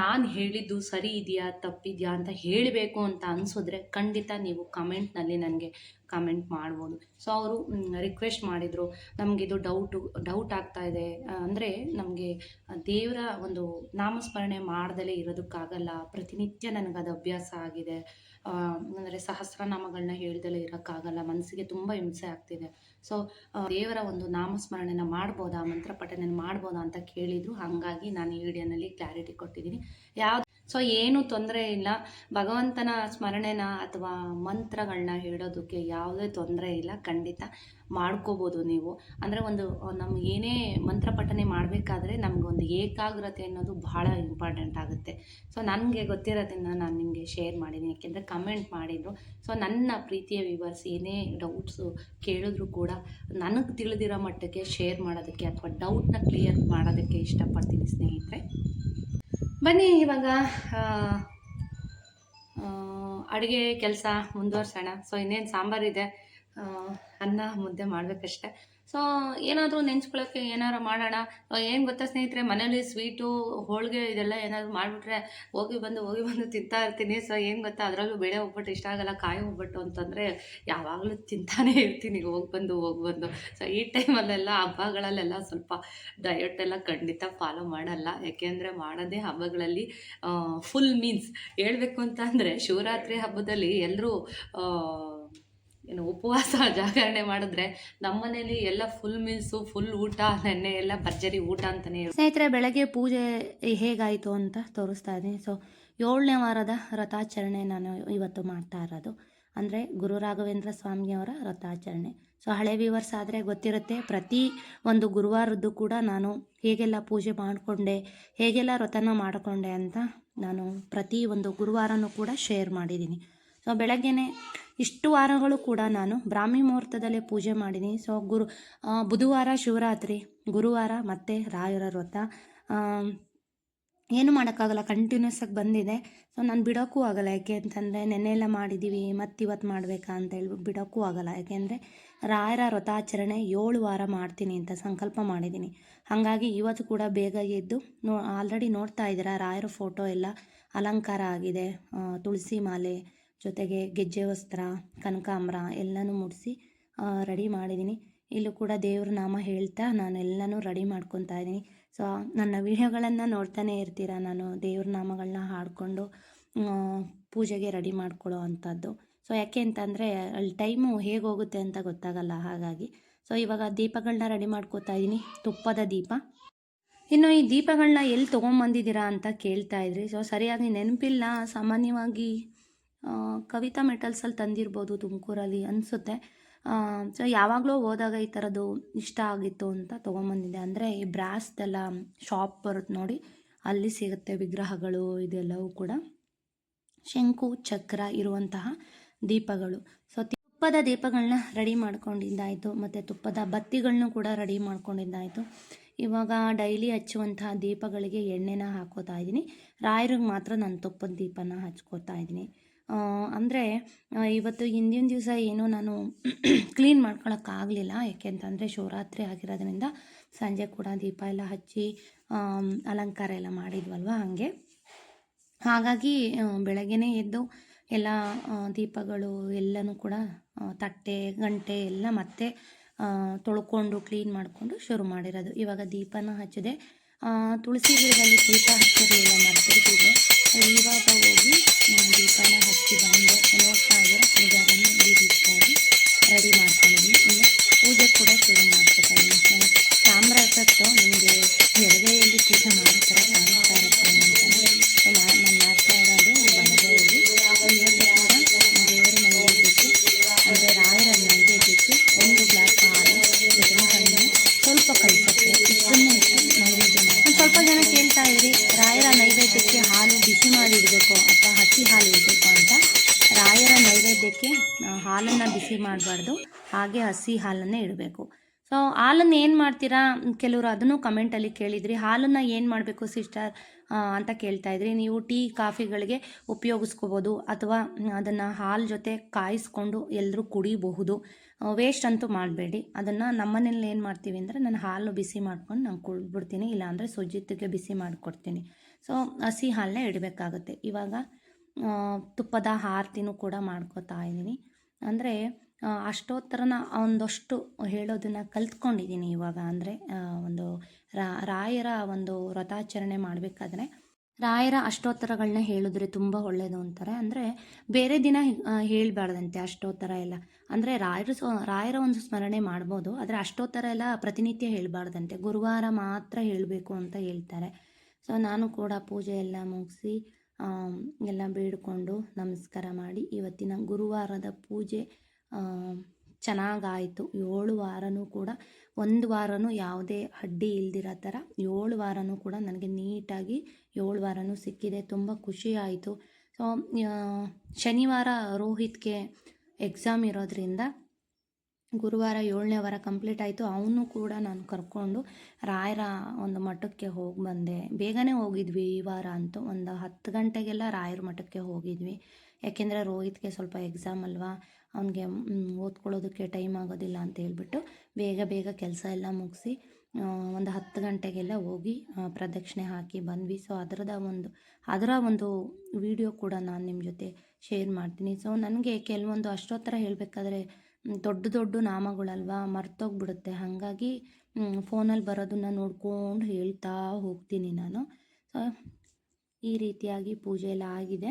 ನಾನು ಹೇಳಿದ್ದು ಸರಿ ಇದೆಯಾ, ತಪ್ಪಿದೆಯಾ ಅಂತ ಹೇಳಬೇಕು ಅಂತ ಅನಿಸಿದ್ರೆ ಖಂಡಿತ ನೀವು ಕಮೆಂಟ್ನಲ್ಲಿ ನನಗೆ ಕಮೆಂಟ್ ಮಾಡ್ಬೋದು. ಸೊ ಅವರು ರಿಕ್ವೆಸ್ಟ್ ಮಾಡಿದರು. ನಮಗಿದು ಡೌಟು ಡೌಟ್ ಆಗ್ತಾ ಇದೆ. ಅಂದರೆ ನಮಗೆ ದೇವರ ಒಂದು ನಾಮಸ್ಮರಣೆ ಮಾಡ್ದಲೇ ಇರೋದಕ್ಕಾಗಲ್ಲ. ಪ್ರತಿನಿತ್ಯ ನನಗದು ಅಭ್ಯಾಸ ಆಗಿದೆ. ಅಂದರೆ ಸಹಸ್ರನಾಮಗಳನ್ನ ಹೇಳ್ದಲೇ ಇರೋಕ್ಕಾಗಲ್ಲ. ಮನಸ್ಸಿಗೆ ತುಂಬ ಹಿಂಸೆ ಆಗ್ತಿದೆ. ಸೊ ದೇವರ ಒಂದು ನಾಮಸ್ಮರಣೆನ ಮಾಡ್ಬೋದಾ? ಮಂತ್ರ ಪಠನೆ ಮಾಡ್ಬೋದಾ ಅಂತ ಕೇಳಿದ್ರು. ಹಾಗಾಗಿ ನಾನು ಈ ವಿಡಿಯೋನಲ್ಲಿ ಕ್ಲಾರಿಟಿ ಕೊಟ್ಟಿದ್ದೀನಿ. ಯಾವ ಸೊ ಏನು ತೊಂದರೆ ಇಲ್ಲ. ಭಗವಂತನ ಸ್ಮರಣೆನ ಅಥವಾ ಮಂತ್ರಗಳನ್ನ ಹೇಳೋದಕ್ಕೆ ಯಾವುದೇ ತೊಂದರೆ ಇಲ್ಲ. ಖಂಡಿತ ಮಾಡ್ಕೋಬೋದು ನೀವು. ಅಂದರೆ ಒಂದು ನಮ್ಗೆ ಏನೇ ಮಂತ್ರ ಪಠನೆ ಮಾಡಬೇಕಾದ್ರೆ ನಮಗೊಂದು ಏಕಾಗ್ರತೆ ಅನ್ನೋದು ಬಹಳ ಇಂಪಾರ್ಟೆಂಟ್ ಆಗುತ್ತೆ. ಸೊ ನನಗೆ ಗೊತ್ತಿರೋದನ್ನು ನಾನು ನಿಮಗೆ ಶೇರ್ ಮಾಡಿದ್ದೀನಿ ಯಾಕೆಂದರೆ ಕಮೆಂಟ್ ಮಾಡಿದರು ಸೊ ನನ್ನ ಪ್ರೀತಿಯ ವಿವರ್ಸ್ ಏನೇ ಡೌಟ್ಸು ಕೇಳಿದ್ರು ಕೂಡ ನನಗೆ ತಿಳಿದಿರೋ ಮಟ್ಟಕ್ಕೆ ಶೇರ್ ಮಾಡೋದಕ್ಕೆ ಅಥವಾ ಡೌಟ್ನ ಕ್ಲಿಯರ್ ಮಾಡೋದಕ್ಕೆ ಇಷ್ಟಪಡ್ತೀನಿ ಸ್ನೇಹಿತರೆ. ಬನ್ನಿ ಇವಾಗ ಅಡುಗೆ ಕೆಲಸ ಮುಂದುವರ್ಸೋಣ. ಸೊ ಇನ್ನೇನು ಸಾಂಬಾರಿದೆ? ಅನ್ನ ಮುದ್ದೆ ಮಾಡಬೇಕಷ್ಟೆ. ಸೊ ಏನಾದರೂ ನೆಂಚ್ಕೊಳ್ಳೋಕ್ಕೆ ಏನಾದ್ರು ಮಾಡೋಣ? ಏನು ಗೊತ್ತಾ ಸ್ನೇಹಿತರೆ, ಮನೇಲಿ ಸ್ವೀಟು ಹೋಳಿಗೆ ಇದೆಲ್ಲ ಏನಾದರೂ ಮಾಡಿಬಿಟ್ರೆ ಹೋಗಿ ಬಂದು ಹೋಗಿ ಬಂದು ತಿಂತಾ ಇರ್ತೀನಿ. ಸೊ ಏನು ಗೊತ್ತಾ? ಅದರಲ್ಲೂ ಬೇಳೆ ಒಬ್ಬಟ್ಟು ಇಷ್ಟ ಆಗಲ್ಲ, ಕಾಯಿ ಒಬ್ಬಟ್ಟು ಅಂತಂದರೆ ಯಾವಾಗಲೂ ತಿಂತಾನೇ ಇರ್ತೀನಿ ಹೋಗಿ ಬಂದು ಹೋಗಿ ಬಂದು. ಸೊ ಈ ಟೈಮಲ್ಲೆಲ್ಲ ಹಬ್ಬಗಳಲ್ಲೆಲ್ಲ ಸ್ವಲ್ಪ ಡಯಟ್ ಎಲ್ಲ ಖಂಡಿತ ಫಾಲೋ ಮಾಡಲ್ಲ. ಯಾಕೆಂದರೆ ಮಾಡೋದೇ ಹಬ್ಬಗಳಲ್ಲಿ ಫುಲ್ ಮೀನ್ಸ್ ಹೇಳಬೇಕು ಅಂತಂದರೆ ಶಿವರಾತ್ರಿ ಹಬ್ಬದಲ್ಲಿ ಎಲ್ಲರೂ ಏನು ಉಪವಾಸ ಜಾಗರಣೆ ಮಾಡಿದ್ರೆ ನಮ್ಮನೇಲಿ ಎಲ್ಲ ಫುಲ್ ಮೀಲ್ಸು ಫುಲ್ ಊಟ, ನೆನ್ನೆ ಎಲ್ಲ ಭರ್ಜರಿ ಊಟ ಅಂತಲೇ ಸ್ನೇಹಿತರೆ, ಬೆಳಗ್ಗೆ ಪೂಜೆ ಹೇಗಾಯಿತು ಅಂತ ತೋರಿಸ್ತಾ ಇದ್ದೀನಿ. ಸೊ ಏಳನೇ ವಾರದ ರಥಾಚರಣೆ ನಾನು ಇವತ್ತು ಮಾಡ್ತಾ ಇರೋದು. ಅಂದರೆ ಗುರು ರಾಘವೇಂದ್ರ ಸ್ವಾಮಿಯವರ ವ್ರತಾಚರಣೆ ಸೊ ಹಳೆ ವ್ಯೂವರ್ಸ್ ಆದರೆ ಗೊತ್ತಿರುತ್ತೆ, ಪ್ರತಿ ಒಂದು ಗುರುವಾರದ್ದು ಕೂಡ ನಾನು ಹೇಗೆಲ್ಲ ಪೂಜೆ ಮಾಡಿಕೊಂಡೆ, ಹೇಗೆಲ್ಲ ವ್ರತನ ಮಾಡಿಕೊಂಡೆ ಅಂತ ನಾನು ಪ್ರತಿ ಒಂದು ಗುರುವಾರನೂ ಕೂಡ ಶೇರ್ ಮಾಡಿದ್ದೀನಿ. ಸೊ ಬೆಳಗ್ಗೆನೆ ಇಷ್ಟು ವಾರಗಳು ಕೂಡ ನಾನು ಬ್ರಾಹ್ಮಿ ಮುಹೂರ್ತದಲ್ಲೇ ಪೂಜೆ ಮಾಡಿನಿ. ಸೊ ಗುರು ಬುಧವಾರ, ಶಿವರಾತ್ರಿ, ಗುರುವಾರ ಮತ್ತು ರಾಯರ ವ್ರತ. ಏನು ಮಾಡೋಕ್ಕಾಗಲ್ಲ ಕಂಟಿನ್ಯೂಸ್ ಆಗಿ ಬಂದಿದೆ. ಸೊ ನಾನು ಬಿಡೋಕ್ಕೂ ಆಗಲ್ಲ, ಯಾಕೆ ಅಂತಂದರೆ ನೆನ್ನೆ ಎಲ್ಲ ಮಾಡಿದ್ದೀವಿ ಮತ್ತು ಇವತ್ತು ಮಾಡಬೇಕಾ ಅಂತ ಹೇಳ್ಬಿಟ್ಟು ಬಿಡೋಕ್ಕೂ ಆಗಲ್ಲ. ಯಾಕೆಂದರೆ ರಾಯರ ವ್ರತಾಚರಣೆ ಏಳು ವಾರ ಮಾಡ್ತೀನಿ ಅಂತ ಸಂಕಲ್ಪ ಮಾಡಿದ್ದೀನಿ ಹಾಗಾಗಿ ಇವತ್ತು ಕೂಡ ಬೇಗ ಎದ್ದು ನೋ ಆಲ್ರೆಡಿ ನೋಡ್ತಾ ಇದ್ದೀರಾ, ರಾಯರ ಫೋಟೋ ಎಲ್ಲ ಅಲಂಕಾರ ಆಗಿದೆ ತುಳಸಿ ಮಾಲೆ ಜೊತೆಗೆ ಗೆಜ್ಜೆ ವಸ್ತ್ರ, ಕನಕಾಂಬ್ರ ಎಲ್ಲನೂ ಮುಡಿಸಿ ರೆಡಿ ಮಾಡಿದ್ದೀನಿ ಇಲ್ಲೂ ಕೂಡ ದೇವ್ರ ನಾಮ ಹೇಳ್ತಾ ನಾನು ಎಲ್ಲನೂ ರೆಡಿ ಮಾಡ್ಕೊತಾ ಇದ್ದೀನಿ ಸೊ ನನ್ನ ವಿಡಿಯೋಗಳನ್ನು ನೋಡ್ತಾನೆ ಇರ್ತೀರ ನಾನು? ದೇವ್ರ ನಾಮಗಳನ್ನ ಹಾಡಿಕೊಂಡು ಪೂಜೆಗೆ ರೆಡಿ ಮಾಡ್ಕೊಳ್ಳೋ ಅಂಥದ್ದು. ಸೊ ಯಾಕೆ ಅಂತಂದರೆ, ಅಲ್ಲಿ ಟೈಮು ಹೇಗೆ ಹೋಗುತ್ತೆ ಅಂತ ಗೊತ್ತಾಗಲ್ಲ ಹಾಗಾಗಿ. ಸೊ ಇವಾಗ ದೀಪಗಳನ್ನ ರೆಡಿ ಮಾಡ್ಕೋತಾ ಇದ್ದೀನಿ ತುಪ್ಪದ ದೀಪ. ಇನ್ನು ಈ ದೀಪಗಳನ್ನ ಎಲ್ಲಿ ತೊಗೊಂಬಂದಿದ್ದೀರಾ ಅಂತ ಕೇಳ್ತಾ ಇದ್ರಿ. ಸೊ ಸರಿಯಾಗಿ ನೆನಪಿಲ್ಲ, ಸಾಮಾನ್ಯವಾಗಿ. ಕವಿತಾ ಮೆಟಲ್ಸಲ್ಲಿ ತಂದಿರ್ಬೋದು ತುಮಕೂರಲ್ಲಿ ಅನಿಸುತ್ತೆ. ಸೊ ಯಾವಾಗಲೂ ಹೋದಾಗ ಈ ಥರದ್ದು ಇಷ್ಟ ಆಗಿತ್ತು ಅಂತ ತೊಗೊಂಬಂದಿದ್ದೆ. ಅಂದರೆ ಈ ಬ್ರಾಸ್ದೆಲ್ಲ ಶಾಪ್ ಬರುತ್ತೆ ನೋಡಿ, ಅಲ್ಲಿ ಸಿಗುತ್ತೆ ವಿಗ್ರಹಗಳು ಇದೆಲ್ಲವೂ ಕೂಡ. ಶಂಕು, ಚಕ್ರ ಇರುವಂತಹ ದೀಪಗಳು. ಸೊ ತುಪ್ಪದ ದೀಪಗಳನ್ನ ರೆಡಿ ಮಾಡ್ಕೊಂಡಿದ್ದಾಯಿತು. ಮತ್ತು ತುಪ್ಪದ ಬತ್ತಿಗಳನ್ನೂ ಕೂಡ ರೆಡಿ ಮಾಡ್ಕೊಂಡಿದ್ದಾಯಿತು. ಇವಾಗ ಡೈಲಿ ಹಚ್ಚುವಂತಹ ದೀಪಗಳಿಗೆ ಎಣ್ಣೆನ ಹಾಕೋತಾ ಇದ್ದೀನಿ. ರಾಯರಿಗೆ ಮಾತ್ರ ನಾನು ತುಪ್ಪದ ದೀಪನ ಹಚ್ಕೋತಾ ಇದ್ದೀನಿ. ಅಂದರೆ ಇವತ್ತು ಹಿಂದಿನ ದಿವಸ ಏನು ನಾನು ಕ್ಲೀನ್ ಮಾಡ್ಕೊಳಕ್ಕಾಗಲಿಲ್ಲ. ಯಾಕೆಂತಂದರೆ ಶಿವರಾತ್ರಿ ಆಗಿರೋದ್ರಿಂದ ಸಂಜೆ ಕೂಡ ದೀಪ ಎಲ್ಲ ಹಚ್ಚಿ ಅಲಂಕಾರ ಎಲ್ಲ ಮಾಡಿದ್ವಲ್ವ ಹಾಗೆ. ಹಾಗಾಗಿ ಬೆಳಗ್ಗೆನೇ ಎದ್ದು ಎಲ್ಲ ದೀಪಗಳು ಎಲ್ಲನೂ ಕೂಡ ತಟ್ಟೆ, ಗಂಟೆ ಎಲ್ಲ ಮತ್ತೆ ತೊಳ್ಕೊಂಡು ಕ್ಲೀನ್ ಮಾಡಿಕೊಂಡು ಶುರು ಮಾಡಿರೋದು. ಇವಾಗ ದೀಪನ ಹಚ್ಚಿದೆ. ತುಳಸಿ ಗಿಡದಲ್ಲಿ ದೀಪ ಹಚ್ಚಿರಲಿಲ್ಲ ಮರ್ತಿರ್ತಿದ್ದೆ ಇವಾಗ ಹೋಗಿ ದೀಪನ ಹಚ್ಚಿ ಬಂದೆ ನೋಡ್ತಾ ಇದ್ದೀರ ಪೂಜಾರನ್ನು ಈ ರೀತಿಯಾಗಿ ರೆಡಿ ಮಾಡ್ಕೊಂಡಿದ್ದೀನಿ. ಇನ್ನು ಪೂಜೆ ಕೂಡ ಶುರು ಮಾಡ್ಕೊತಾ ಇದ್ದೀನಿ ಎಫೆಕ್ಟು ನಿಮಗೆ ಎಡಗೈಯಲ್ಲಿ ಪೂಜೆ ಮಾಡ್ತಾರೆ ಮಾಡ್ತಾ ಇರುತ್ತೆ ಅಂತಂದರೆ ನಾನು ಮಾಡ್ತಾ ಇರೋದು ಬಲಗೈಯಲ್ಲಿ. ಇವತ್ತು ಕೂಡ ದೇವರ ನೈವೇದ್ಯಕ್ಕೆ ಅಂದರೆ ರಾಯರ ನೈವೇದ್ಯಕ್ಕೆ ಒಂದು ಗ್ಲಾಸ್ ಹಾಲು ಬದನೆಕಾಯಿನ ಸ್ವಲ್ಪ ಕಲಿಸಕ್ಕೆ ಜನ ಕೇಳ್ತಾ ಇದ್ರಿ, ರಾಯರ ನೈವೇದ್ಯಕ್ಕೆ ಹಾಲು ಬಿಸಿ ಮಾಡಿ ಇಡಬೇಕು ಅಥವಾ ಹಸಿ ಹಾಲು ಇಡಬೇಕು ಅಂತ. ರಾಯರ ನೈವೇದ್ಯಕ್ಕೆ ಹಾಲನ್ನು ಬಿಸಿ ಮಾಡಬಾರ್ದು, ಹಾಗೆ ಹಸಿ ಹಾಲನ್ನೇ ಇಡಬೇಕು. ಸೊ ಹಾಲನ್ನು ಏನು ಮಾಡ್ತೀರಾ? ಕೆಲವರು ಅದನ್ನು ಕಮೆಂಟಲ್ಲಿ ಕೇಳಿದ್ರಿ. ಹಾಲನ್ನು ಏನು ಮಾಡಬೇಕು ಸಿಸ್ಟರ್ ಅಂತ ಕೇಳ್ತಾ ಇದ್ರಿ. ನೀವು ಟೀ, ಕಾಫಿಗಳಿಗೆ ಉಪಯೋಗಿಸ್ಕೋಬೋದು ಅಥವಾ ಅದನ್ನು ಹಾಲು ಜೊತೆ ಕಾಯಿಸ್ಕೊಂಡು ಎಲ್ಲರೂ ಕುಡಿಬಹುದು. ವೇಸ್ಟ್ ಅಂತೂ ಮಾಡಬೇಡಿ. ಅದನ್ನು ನಮ್ಮನೇಲಿ ಏನು ಮಾಡ್ತೀವಿ ಅಂದರೆ ನಾನು ಹಾಲು ಬಿಸಿ ಮಾಡ್ಕೊಂಡು ನಾನು ಕುಡಿದ್ಬಿಡ್ತೀನಿ, ಇಲ್ಲಾಂದರೆ ಸುಜಿತ್ತಿಗೆ ಬಿಸಿ ಮಾಡಿಕೊಡ್ತೀನಿ. ಸೊ ಹಸಿ ಹಾಲನ್ನೇ ಇಡಬೇಕಾಗುತ್ತೆ. ಇವಾಗ ತುಪ್ಪದ ಆರತಿನೂ ಕೂಡ ಮಾಡ್ಕೋತಾ ಇದ್ದೀನಿ ಅಂದರೆ ಅಷ್ಟೋತ್ತರನ ಒಂದಷ್ಟು ಹೇಳೋದನ್ನು ಕಲ್ತ್ಕೊಂಡಿದ್ದೀನಿ ಇವಾಗ. ಅಂದರೆ ಒಂದು ರಾಯರ ಒಂದು ವ್ರತಾಚರಣೆ ಮಾಡಬೇಕಾದ್ರೆ ರಾಯರ ಅಷ್ಟೋತ್ತರಗಳನ್ನ ಹೇಳಿದ್ರೆ ತುಂಬ ಒಳ್ಳೆಯದು ಅಂತಾರೆ. ಅಂದರೆ ಬೇರೆ ದಿನ ಹೇಳಬಾರ್ದಂತೆ ಅಷ್ಟೋತ್ತರ ಎಲ್ಲ. ಅಂದರೆ ರಾಯರ ರಾಯರ ಒಂದು ಸ್ಮರಣೆ ಮಾಡ್ಬೋದು, ಆದರೆ ಅಷ್ಟೋತ್ತರ ಎಲ್ಲ ಪ್ರತಿನಿತ್ಯ ಹೇಳಬಾರ್ದಂತೆ. ಗುರುವಾರ ಮಾತ್ರ ಹೇಳಬೇಕು ಅಂತ ಹೇಳ್ತಾರೆ. ಸೊ ನಾನು ಕೂಡ ಪೂಜೆ ಎಲ್ಲ ಮುಗಿಸಿ ಎಲ್ಲ ಬೇಡಿಕೊಂಡು ನಮಸ್ಕಾರ ಮಾಡಿ ಇವತ್ತಿನ ಗುರುವಾರದ ಪೂಜೆ ಚೆನ್ನಾಗಾಯಿತು. ಏಳು ವಾರನೂ ಕೂಡ, ಒಂದು ವಾರನೂ ಯಾವುದೇ ಅಡ್ಡಿ ಇಲ್ದಿರೋ ಥರ ಏಳು ವಾರನೂ ಕೂಡ ನನಗೆ ನೀಟಾಗಿ ಏಳು ವಾರನೂ ಸಿಕ್ಕಿದೆ. ತುಂಬ ಖುಷಿ ಆಯಿತು ಸೊ ಶನಿವಾರ ರೋಹಿತ್ಗೆ ಎಕ್ಸಾಮ್ ಇರೋದ್ರಿಂದ ಗುರುವಾರ ಏಳನೇ ವಾರ ಕಂಪ್ಲೀಟ್ ಆಯಿತು. ಅವನು ಕೂಡ ನಾನು ಕರ್ಕೊಂಡು ರಾಯರ ಒಂದು ಮಠಕ್ಕೆ ಹೋಗಿ ಬಂದೆ. ಬೇಗನೆ ಹೋಗಿದ್ವಿ ಈ ವಾರ ಅಂತೂ. ಒಂದು ಹತ್ತು ಗಂಟೆಗೆಲ್ಲ ರಾಯರ ಮಠಕ್ಕೆ ಹೋಗಿದ್ವಿ. ಯಾಕೆಂದರೆ ರೋಹಿತ್ಗೆ ಸ್ವಲ್ಪ ಎಕ್ಸಾಮ್ ಅಲ್ವಾ? ಅವನಿಗೆ ಓದ್ಕೊಳ್ಳೋದಕ್ಕೆ ಟೈಮ್ ಆಗೋದಿಲ್ಲ ಅಂತ ಹೇಳ್ಬಿಟ್ಟು ಬೇಗ ಬೇಗ ಕೆಲಸ ಎಲ್ಲ ಮುಗಿಸಿ ಒಂದು ಹತ್ತು ಗಂಟೆಗೆಲ್ಲ ಹೋಗಿ ಪ್ರದಕ್ಷಿಣೆ ಹಾಕಿ ಬಂದ್ವಿ. ಸೊ ಅದರದ ಒಂದು, ಅದರ ಒಂದು ವಿಡಿಯೋ ಕೂಡ ನಾನು ನಿಮ್ಮ ಜೊತೆ ಶೇರ್ ಮಾಡ್ತೀನಿ. ಸೊ ನನಗೆ ಕೆಲವೊಂದು ಅಷ್ಟೋತ್ತರ ಹೇಳಬೇಕಾದ್ರೆ ದೊಡ್ಡ ದೊಡ್ಡ ನಾಮಗಳಲ್ವಾ, ಮರ್ತೋಗ್ಬಿಡುತ್ತೆ. ಹಾಗಾಗಿ ಫೋನಲ್ಲಿ ಬರೋದನ್ನ ನೋಡ್ಕೊಂಡು ಹೇಳ್ತಾ ಹೋಗ್ತೀನಿ ನಾನು. ಸೊ ಈ ರೀತಿಯಾಗಿ ಪೂಜೆ ಎಲ್ಲ ಆಗಿದೆ.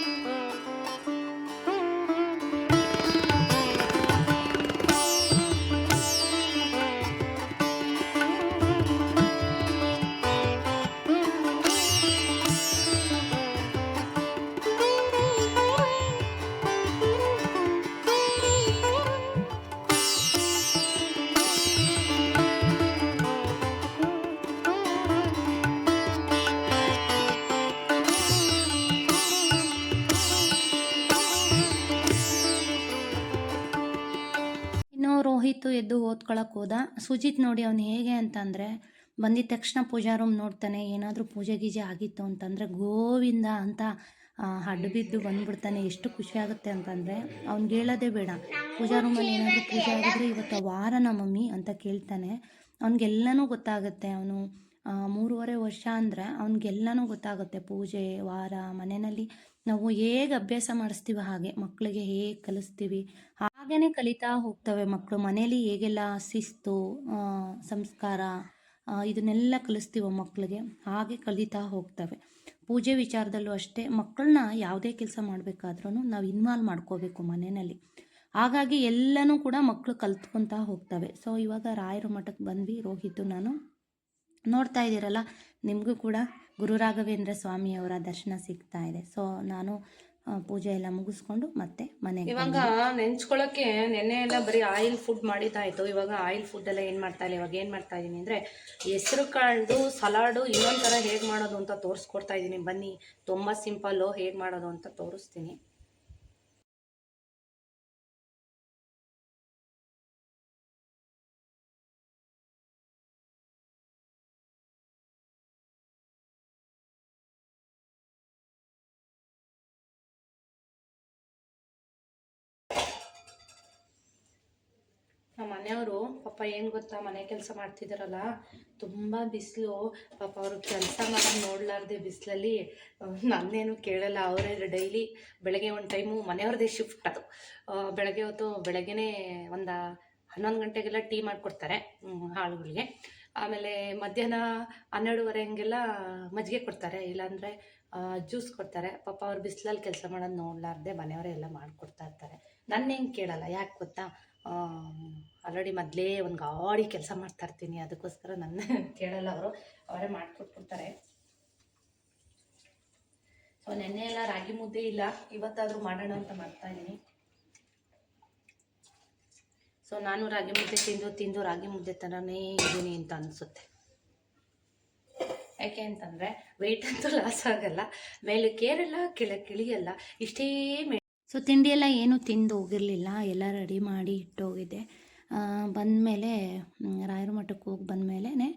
ರೋಹಿತ್ ಎದ್ದು ಓದ್ಕೊಳಕ್ಕೆ ಹೋದ. ಸುಜಿತ್ ನೋಡಿ ಅವನು ಹೇಗೆ ಅಂತಂದರೆ, ಬಂದಿದ ತಕ್ಷಣ ಪೂಜಾ ರೂಮ್ ನೋಡ್ತಾನೆ, ಏನಾದರೂ ಪೂಜೆ ಗೀಜೆ ಆಗಿತ್ತು ಅಂತಂದರೆ ಗೋವಿಂದ ಅಂತ ಹಡ್ಡು ಬಿದ್ದು ಬಂದ್ಬಿಡ್ತಾನೆ, ಎಷ್ಟು ಖುಷಿ ಆಗುತ್ತೆ ಅಂತಂದರೆ ಅವ್ನಿಗೆ ಹೇಳೋದೇ ಬೇಡ. ಪೂಜಾ ರೂಮಲ್ಲಿ ಏನಾದರೂ ಪೂಜೆ ಆಗಿದ್ರೆ ಇವತ್ತು ವಾರನ ಮಮ್ಮಿ ಅಂತ ಕೇಳ್ತಾನೆ. ಅವ್ನಿಗೆಲ್ಲನೂ ಗೊತ್ತಾಗುತ್ತೆ ಅವನು ಮೂರುವರೆ ವರ್ಷ ಅಂದರೆ ಅವ್ನಿಗೆಲ್ಲನೂ ಗೊತ್ತಾಗುತ್ತೆ ಪೂಜೆ, ವಾರ, ಮನೆಯಲ್ಲಿ. ನಾವು ಹೇಗೆ ಅಭ್ಯಾಸ ಮಾಡಿಸ್ತೀವಿ ಹಾಗೆ ಮಕ್ಕಳಿಗೆ ಹೇಗೆ ಕಲಿಸ್ತೀವಿ ಹಾಗೇ ಕಲಿತಾ ಹೋಗ್ತವೆ ಮಕ್ಕಳು ಮನೇಲಿ ಹೇಗೆಲ್ಲ ಶಿಸ್ತು ಸಂಸ್ಕಾರ ಇದನ್ನೆಲ್ಲ ಕಲಿಸ್ತೀವೋ ಮಕ್ಕಳಿಗೆ ಹಾಗೆ ಕಲಿತಾ ಹೋಗ್ತವೆ. ಪೂಜೆ ವಿಚಾರದಲ್ಲೂ ಅಷ್ಟೇ ಮಕ್ಕಳನ್ನ ಯಾವುದೇ ಕೆಲಸ ಮಾಡಬೇಕಾದ್ರೂ ನಾವು ಇನ್ವಾಲ್ವ್ ಮಾಡ್ಕೋಬೇಕು ಮನೆಯಲ್ಲಿ. ಹಾಗಾಗಿ ಎಲ್ಲನೂ ಕೂಡ ಮಕ್ಕಳು ಕಲ್ತ್ಕೊತಾ ಹೋಗ್ತವೆ. ಸೊ ಇವಾಗ ರಾಯರ ಮಠಕ್ಕೆ ಬಂದ್ವಿ. ರೋಹಿತು ನಾನು. ನೋಡ್ತಾ ಇದ್ದೀರಲ್ಲ, ನಿಮಗೂ ಕೂಡ ಗುರು ರಾಘವೇಂದ್ರ ಸ್ವಾಮಿಯವರ ದರ್ಶನ ಸಿಗ್ತಾ ಇದೆ. ಸೊ ನಾನು ಪೂಜೆ ಎಲ್ಲ ಮುಗಿಸ್ಕೊಂಡು ಮತ್ತೆ ಮನೆಗೆ ಇವಾಗ ನೆಂಚ್ಕೊಳ್ಳೋಕೆ ನೆನ್ನೆ ಎಲ್ಲ ಬರೀ ಆಯಿಲ್ ಫುಡ್ ಮಾಡಿದ್ದಾಯ್ತು ಇವಾಗ ಆಯಿಲ್ ಫುಡ್ ಎಲ್ಲ ಏನು ಮಾಡ್ತಾ ಇಲ್ಲ. ಇವಾಗ ಏನು ಮಾಡ್ತಾ ಇದ್ದೀನಿ ಅಂದರೆ ಹೆಸರು ಕಾಳು ಸಲಾಡು ಇನ್ನೊಂದು ಥರ ಹೇಗೆ ಮಾಡೋದು ಅಂತ ತೋರಿಸ್ಕೊಡ್ತಾ ಇದ್ದೀನಿ ಬನ್ನಿ ತುಂಬ ಸಿಂಪಲ್ಲು ಹೇಗೆ ಮಾಡೋದು ಅಂತ ತೋರಿಸ್ತೀನಿ. ಮನೆಯವರು, ಪಾಪ ಏನು ಗೊತ್ತಾ ಮನೆ ಕೆಲಸ ಮಾಡ್ತಿದ್ದಾರಲ್ಲ ತುಂಬ ಬಿಸಿಲು. ಪಾಪ ಅವರು ಕೆಲಸ ಮಾಡೋದು ನೋಡಲಾರ್ದೆ ಬಿಸಿಲಲ್ಲಿ. ನನ್ನೇನು ಕೇಳಲ್ಲ, ಅವರೇ ಡೈಲಿ ಬೆಳಗ್ಗೆ ಒಂದು ಟೈಮು ಮನೆಯವ್ರದ್ದೇ ಶಿಫ್ಟ್ ಅದು. ಬೆಳಗ್ಗೆ ಹೊತ್ತು ಬೆಳಗ್ಗೆನೇ ಒಂದು ಹನ್ನೊಂದು ಗಂಟೆಗೆಲ್ಲ ಟೀ ಮಾಡಿಕೊಡ್ತಾರೆ ಆಳುಗಳಿಗೆ. ಆಮೇಲೆ ಮಧ್ಯಾಹ್ನ ಹನ್ನೆರಡುವರೆ ಹಂಗೆಲ್ಲ ಮಜ್ಜಿಗೆ ಕೊಡ್ತಾರೆ, ಇಲ್ಲಾಂದರೆ ಜ್ಯೂಸ್ ಕೊಡ್ತಾರೆ. ಪಾಪ ಅವ್ರು ಬಿಸಿಲಲ್ಲಿ ಕೆಲಸ ಮಾಡೋದು ನೋಡಲಾರ್ದೆ ಮನೆಯವರೇ ಎಲ್ಲ ಮಾಡಿಕೊಡ್ತಾ ಇರ್ತಾರೆ. ನನ್ನ ಹೆಂಗೆ ಕೇಳಲ್ಲ, ಯಾಕೆ ಗೊತ್ತಾ? ಆಲ್ರೆಡಿ ಮೊದಲೇ ಒಂದು ಗಾಡಿ ಕೆಲಸ ಮಾಡ್ತಾ ಇರ್ತೀನಿ, ಅದಕ್ಕೋಸ್ಕರ ನನ್ನ ಕೇಳಲ್ಲ ಅವರು. ಅವರೇ ಮಾಡಿಕೊಟ್ಬಿಡ್ತಾರೆ. ಸೊ ನೆನ್ನೆ ಎಲ್ಲ ರಾಗಿ ಮುದ್ದೆ ಇಲ್ಲ, ಇವತ್ತಾದರೂ ಮಾಡೋಣ ಅಂತ ಮಾಡ್ತಾ ಇದ್ದೀನಿ. ಸೊ ನಾನು ರಾಗಿ ಮುದ್ದೆ ತಿಂದು ತಿಂದು ರಾಗಿ ಮುದ್ದೆ ಥರನೇ ಇದ್ದೀನಿ ಅಂತ ಅನಿಸುತ್ತೆ. ಯಾಕೆ ಅಂತಂದರೆ ವೆಯ್ಟ್ ಅಂತೂ ಲಾಸ್ ಆಗಲ್ಲ, ಮೇಲೆ ಕೇರಲ್ಲ ಕೆಳ ಇಳಿಯಲ್ಲ ಇಷ್ಟೇ ಸೊ ತಿಂಡಿ ಎಲ್ಲ ಏನೂ ತಿಂದು ಹೋಗಿರಲಿಲ್ಲ. ಎಲ್ಲ ರೆಡಿ ಮಾಡಿ ಇಟ್ಟೋಗಿದ್ದೆ. ಬಂದಮೇಲೆ ರಾಯರ ಮಠಕ್ಕೆ ಹೋಗಿ ಬಂದಮೇಲೆ